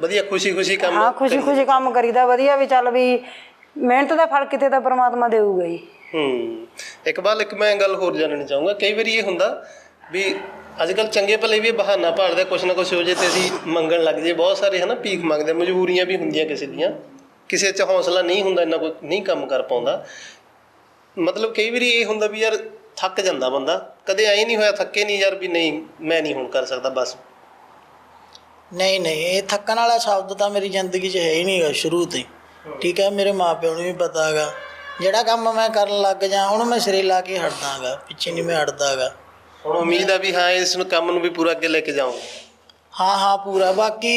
ਵਧੀਆ ਖੁਸ਼ੀ ਖੁਸ਼ੀ ਕੰਮ ਹਾਂ ਖੁਸ਼ੀ ਖੁਸ਼ੀ ਕੰਮ ਕਰੀਦਾ ਵਧੀਆ ਵੀ ਚੱਲ ਵੀ ਮਿਹਨਤ ਦਾ ਫਲ ਕਿਤੇ ਤਾਂ ਪ੍ਰਮਾਤਮਾ ਦੇਊਗਾ ਹੀ। ਹੂੰ ਇਕਬਾਲ ਇੱਕ ਮੈਂ ਗੱਲ ਹੋਰ ਜਾਣਨੀ ਚਾਹੂੰਗਾ ਕਈ ਵਾਰੀ ਇਹ ਹੁੰਦਾ ਵੀ ਅੱਜ ਕੱਲ ਚੰਗੇ ਭਲੇ ਵੀ ਬਹਾਨਾ ਭਾਲਦੇ ਕੁਛ ਨਾ ਕੁਛ ਹੋ ਜੇ ਤੇ ਅਸੀਂ ਮੰਗਣ ਲੱਗ ਜੇ ਬਹੁਤ ਸਾਰੇ ਹਨਾ ਭੀਖ ਮੰਗਦੇ ਮਜਬੂਰੀਆਂ ਵੀ ਹੁੰਦੀਆਂ ਕਿਸੇ ਦੀਆਂ। ਕਿਸੇ 'ਚ ਹੌਸਲਾ ਨਹੀਂ ਹੁੰਦਾ ਇੰਨਾ ਕੋਈ ਨਹੀਂ ਕੰਮ ਕਰ ਪਾਉਂਦਾ। ਮਤਲਬ ਕਈ ਵਾਰੀ ਇਹ ਹੁੰਦਾ ਵੀ ਯਾਰ ਥੱਕ ਜਾਂਦਾ ਬੰਦਾ ਕਦੇ ਐਂ ਨਹੀਂ ਹੋਇਆ ਥੱਕੇ ਨਹੀਂ ਯਾਰ ਵੀ ਨਹੀਂ ਮੈਂ ਨਹੀਂ ਹੁਣ ਕਰ ਸਕਦਾ ਬਸ। ਨਹੀਂ ਨਹੀਂ ਇਹ ਥੱਕਣ ਵਾਲਾ ਸ਼ਬਦ ਤਾਂ ਮੇਰੀ ਜ਼ਿੰਦਗੀ 'ਚ ਹੈ ਹੀ ਨਹੀਂਗਾ ਸ਼ੁਰੂ ਤੋਂ ਹੀ। ਠੀਕ ਹੈ ਮੇਰੇ ਮਾਪਿਆਂ ਨੂੰ ਵੀ ਪਤਾ ਹੈਗਾ ਜਿਹੜਾ ਕੰਮ ਮੈਂ ਕਰਨ ਲੱਗ ਜਾ ਉਹਨੂੰ ਮੈਂ ਸਿਰੇ ਲਾ ਕੇ ਹਟਦਾਗਾ ਪਿੱਛੇ ਨਹੀਂ ਮੈਂ ਹਟਦਾਗਾ ਹੁਣ ਉਮੀਦ ਆ ਵੀ ਹਾਂ ਇਸ ਨੂੰ ਕੰਮ ਨੂੰ ਵੀ ਪੂਰਾ ਅੱਗੇ ਲੈ ਕੇ ਜਾਊਂਗਾ। ਹਾਂ ਹਾਂ ਪੂਰਾ। ਬਾਕੀ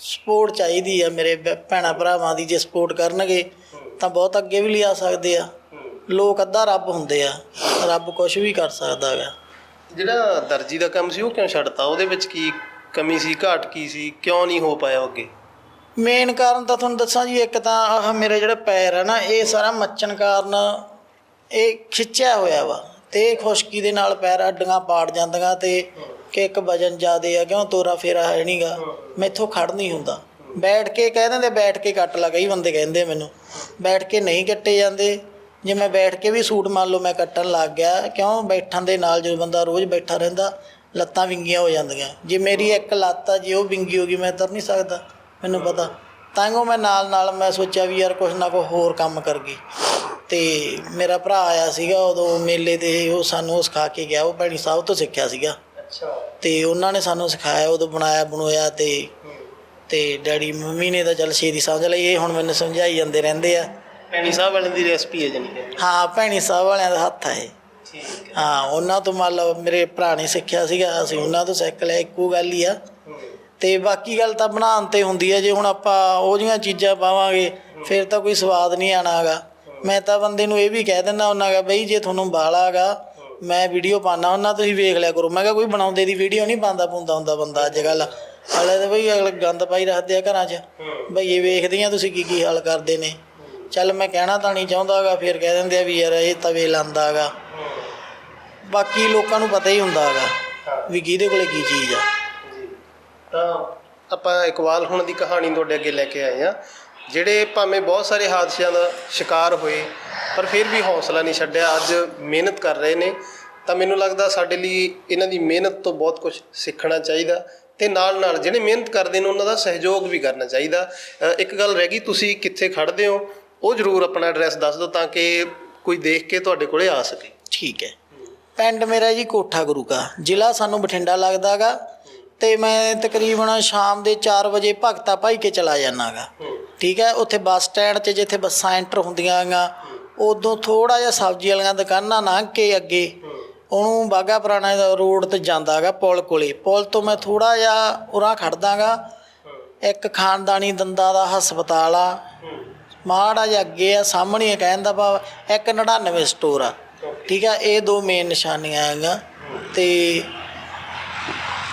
ਸਪੋਰਟ ਚਾਹੀਦੀ ਆ ਮੇਰੇ ਭ- ਭੈਣਾਂ ਭਰਾਵਾਂ ਦੀ ਜੇ ਸਪੋਰਟ ਕਰਨਗੇ ਤਾਂ ਬਹੁਤ ਅੱਗੇ ਵੀ ਲਿਆ ਸਕਦੇ ਆ। ਲੋਕ ਅੱਧਾ ਰੱਬ ਹੁੰਦੇ ਆ ਰੱਬ ਕੁਝ ਵੀ ਕਰ ਸਕਦਾ ਹੈਗਾ ਜਿਹੜਾ ਦਰਜੀ ਦਾ ਕੰਮ ਸੀ ਉਹ ਕਿਉਂ ਛੱਡਤਾ? ਉਹਦੇ ਵਿੱਚ ਕੀ ਕਮੀ ਸੀ, ਘਾਟ ਕੀ ਸੀ, ਕਿਉਂ ਨਹੀਂ ਹੋ ਪਾਇਆ ਅੱਗੇ? ਮੇਨ ਕਾਰਨ ਤਾਂ ਤੁਹਾਨੂੰ ਦੱਸਾਂ ਜੀ, ਇੱਕ ਤਾਂ ਆਹ ਮੇਰੇ ਜਿਹੜਾ ਪੈਰ ਹੈ ਨਾ, ਇਹ ਸਾਰਾ ਮੱਚਣ ਕਾਰਨ ਇਹ ਖਿੱਚਿਆ ਹੋਇਆ ਵਾ ਤੇ ਇਹ ਖੁਸ਼ਕੀ ਦੇ ਨਾਲ ਪੈਰ ਅੱਡੀਆਂ ਪਾੜ ਜਾਂਦੀਆਂ ਤੇ ਕਿ ਇੱਕ ਵਜਨ ਜ਼ਿਆਦੇ ਆ, ਕਿਉਂ ਤੋਰਾ ਫੇਰਾ ਹੈ ਨਹੀਂਗਾ ਮੈਥੋਂ ਖੜ ਨਹੀਂ ਹੁੰਦਾ। ਬੈਠ ਕੇ ਕਹਿ ਦਿੰਦੇ, ਬੈਠ ਕੇ ਕੱਟ ਲਾ, ਕਈ ਬੰਦੇ ਕਹਿੰਦੇ ਮੈਨੂੰ, ਬੈਠ ਕੇ ਨਹੀਂ ਕੱਟੇ ਜਾਂਦੇ, ਜੇ ਮੈਂ ਬੈਠ ਕੇ ਵੀ ਸੂਟ ਮੰਨ ਲਓ ਮੈਂ ਕੱਟਣ ਲੱਗ ਗਿਆ, ਕਿਉਂ ਬੈਠਣ ਦੇ ਨਾਲ ਜਦੋਂ ਬੰਦਾ ਰੋਜ਼ ਬੈਠਾ ਰਹਿੰਦਾ ਲੱਤਾਂ ਵਿੰਗੀਆਂ ਹੋ ਜਾਂਦੀਆਂ। ਜੇ ਮੇਰੀ ਇੱਕ ਲੱਤ ਆ ਜੇ ਉਹ ਵਿੰਗੀ ਹੋ ਗਈ ਮੈਂ ਤੁਰ ਨਹੀਂ ਸਕਦਾ ਮੈਨੂੰ ਪਤਾ। ਤਾਂ ਉਹ ਮੈਂ ਨਾਲ ਨਾਲ ਮੈਂ ਸੋਚਿਆ ਵੀ ਯਾਰ ਕੁਛ ਨਾ ਕੁਛ ਹੋਰ ਕੰਮ ਕਰ ਗਈ। ਤੇ ਮੇਰਾ ਭਰਾ ਆਇਆ ਸੀਗਾ ਉਦੋਂ ਮੇਲੇ ਤੇ ਉਹ ਸਾਨੂੰ ਸਿਖਾ ਕੇ ਗਿਆ ਉਹ ਭੈਣੀ ਸਾਹਿਬ ਤੋਂ ਸਿੱਖਿਆ ਸੀਗਾ। ਅੱਛਾ। ਤੇ ਉਹਨਾਂ ਨੇ ਸਾਨੂੰ ਸਿਖਾਇਆ ਉਦੋਂ ਬਣਾਇਆ ਬਣਾਇਆ ਤੇ ਤੇ ਡੈਡੀ ਮੰਮੀ ਨੇ ਤਾਂ ਚੱਲ ਛੇਤੀ ਸਮਝ ਲਈ ਇਹ ਹੁਣ ਮੈਨੂੰ ਸਮਝਾਈ ਜਾਂਦੇ ਰਹਿੰਦੇ ਆ। ਪੈਣੀ ਸਾਹਿਬ ਵਾਲਿਆਂ ਦੀ ਰੈਸਪੀ ਹੈ ਜਾਨੀ ਕਿ। ਹਾਂ ਭੈਣੀ ਸਾਹਿਬ ਵਾਲਿਆਂ ਦਾ ਹੱਥ ਆ ਇਹ। ਹਾਂ। ਉਹਨਾਂ ਤੋਂ ਮੰਨ ਲਓ ਮੇਰੇ ਭਰਾ ਨੇ ਸਿੱਖਿਆ ਸੀਗਾ, ਅਸੀਂ ਉਹਨਾਂ ਤੋਂ ਸਿੱਖ ਲਿਆ, ਇੱਕੋ ਗੱਲ ਹੀ ਆ। ਤੇ ਬਾਕੀ ਗੱਲ ਤਾਂ ਬਣਾਉਣ ਤੇ ਹੁੰਦੀ ਹੈ ਜੇ ਹੁਣ ਆਪਾਂ ਉਹ ਜੀਆਂ ਚੀਜ਼ਾਂ ਪਾਵਾਂਗੇ, ਫਿਰ ਤਾਂ ਕੋਈ ਸਵਾਦ ਨਹੀਂ ਆਣਾਗਾ ਮੈਂ ਤਾਂ ਬੰਦੇ ਨੂੰ ਇਹ ਵੀ ਕਹਿ ਦਿੰਦਾ ਹੁੰਨਾਗਾ ਬਈ ਜੇ ਤੁਹਾਨੂੰ ਬਾਲਾਗਾ ਮੈਂ ਵੀਡੀਓ ਪਾਣਾ ਉਹਨਾਂ ਤੁਸੀਂ ਵੇਖ ਲਿਆ ਕਰੋ। ਮੈਂ ਕਿਹਾ ਕੋਈ ਬਣਾਉਂਦੇ ਦੀ ਵੀਡੀਓ ਨਹੀਂ ਪਾਉਂਦਾ ਪੁੰਦਾ ਹੁੰਦਾ ਬੰਦਾ ਅੱਜ ਕੱਲ ਅਗਲੇ ਤੇ ਬਈ ਅਗਲੇ ਗੰਦ ਪਾਈ ਰੱਖਦੇ ਆ ਘਰਾਂ 'ਚ। ਬਈ ਇਹ ਵੇਖਦੇ ਆ ਤੁਸੀਂ ਕੀ ਕੀ ਹਾਲ ਕਰਦੇ ਨੇ। ਚੱਲ ਮੈਂ ਕਹਿਣਾ ਤਾਂ ਨਹੀਂ ਚਾਹੁੰਦਾਗਾ ਫਿਰ ਕਹਿ ਦਿੰਦੇ ਆ ਵੀ ਯਾਰ ਇਹ ਤਵੇ ਲਾਂਦਾਗਾ ਬਾਕੀ ਲੋਕਾਂ ਨੂੰ ਪਤਾ ਹੀ ਹੁੰਦਾਗਾ ਵੀ ਕਿਹਦੇ ਕੋਲੇ ਕੀ ਚੀਜ਼ ਆ। ਤਾਂ ਆਪਾਂ ਇਕਬਾਲ ਹੁਣ ਦੀ ਕਹਾਣੀ ਤੁਹਾਡੇ ਅੱਗੇ ਲੈ ਕੇ ਆਏ ਆ ਜਿਹੜੇ ਭਾਵੇਂ ਬਹੁਤ ਸਾਰੇ ਹਾਦਸਿਆਂ ਦਾ ਸ਼ਿਕਾਰ ਹੋਏ ਪਰ ਫਿਰ ਵੀ ਹੌਸਲਾ ਨਹੀਂ ਛੱਡਿਆ ਅੱਜ ਮਿਹਨਤ ਕਰ ਰਹੇ ਨੇ। ਤਾਂ ਮੈਨੂੰ ਲੱਗਦਾ ਸਾਡੇ ਲਈ ਇਹਨਾਂ ਦੀ ਮਿਹਨਤ ਤੋਂ ਬਹੁਤ ਕੁਝ ਸਿੱਖਣਾ ਚਾਹੀਦਾ ਤੇ ਨਾਲ ਨਾਲ ਜਿਹੜੇ ਮਿਹਨਤ ਕਰਦੇ ਨੇ ਉਹਨਾਂ ਦਾ ਸਹਿਯੋਗ ਵੀ ਕਰਨਾ ਚਾਹੀਦਾ। ਇੱਕ ਗੱਲ ਰਹਿ ਗਈ ਤੁਸੀਂ ਕਿੱਥੇ ਖੜਦੇ ਹੋ ਉਹ ਜਰੂਰ ਆਪਣਾ ਐਡਰੈਸ ਦੱਸ ਦਿਓ ਤਾਂ ਕਿ ਕੋਈ ਦੇਖ ਕੇ ਤੁਹਾਡੇ ਕੋਲੇ ਆ ਸਕੇ। ਠੀਕ ਹੈ। ਪਿੰਡ ਮੇਰਾ ਜੀ ਕੋਠਾ ਗੁਰੂ ਕਾ। ਜ਼ਿਲ੍ਹਾ ਸਾਨੂੰ ਬਠਿੰਡਾ ਲੱਗਦਾਗਾ ਤੇ ਮੈਂ ਤਕਰੀਬਨ ਸ਼ਾਮ ਦੇ 4 ਵਜੇ ਭਗਤਾ ਭਾਈ ਕੇ ਚਲਾ ਜਾਣਾਗਾ ਠੀਕ ਹੈ, ਉੱਥੇ ਬੱਸ ਸਟੈਂਡ 'ਚ ਜਿੱਥੇ ਬੱਸਾਂ ਐਂਟਰ ਹੁੰਦੀਆਂ ਗਾ, ਉਦੋਂ ਥੋੜਾ ਜਿਹਾ ਸਬਜ਼ੀ ਵਾਲੀਆਂ ਦੁਕਾਨਾਂ ਲੰਘ ਕੇ ਅੱਗੇ ਉਹਨੂੰ ਬਾਗਾ ਪੁਰਾਣਾ ਰੋਡ ਤੇ ਜਾਂਦਾਗਾ ਪੁਲ ਕੋਲੇ। ਪੁਲ ਤੋਂ ਮੈਂ ਥੋੜਾ ਜਿਹਾ ਉਰਾਂ ਖੜਦਾਗਾ ਇੱਕ ਖਾਨਦਾਨੀ ਦੰਦਾਂ ਦਾ ਹਸਪਤਾਲ ਆ। ਮਾੜਾ ਜਿਹਾ ਅੱਗੇ ਆ, ਸਾਹਮਣੇ ਕਹਿੰਦਾ ਭਾ ਇੱਕ 99 ਸਟੋਰ ਆ। ਠੀਕ ਆ ਇਹ ਦੋ ਮੇਨ ਨਿਸ਼ਾਨੀਆਂ ਹੈਗਾ ਤੇ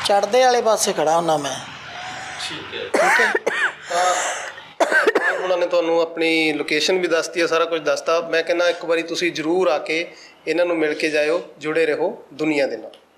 ਚੜਦੇ ਵਾਲੇ ਪਾਸੇ ਖੜਾ ਹੁੰਨਾ ਮੈਂ। ਠੀਕ ਹੈ। ਤਾਂ ਉਹਨਾਂ ਨੇ ਤੁਹਾਨੂੰ ਆਪਣੀ ਲੋਕੇਸ਼ਨ ਵੀ ਦੱਸਤੀ ਹੈ ਸਾਰਾ ਕੁਝ ਦੱਸਤਾ। ਮੈਂ ਕਹਿੰਦਾ ਇੱਕ ਵਾਰੀ ਤੁਸੀਂ ਜਰੂਰ ਆ ਕੇ ਇਹਨਾਂ ਨੂੰ ਮਿਲ ਕੇ ਜਾਇਓ ਜੁੜੇ ਰਹੋ ਦੁਨੀਆ ਦੇ ਨਾਲ।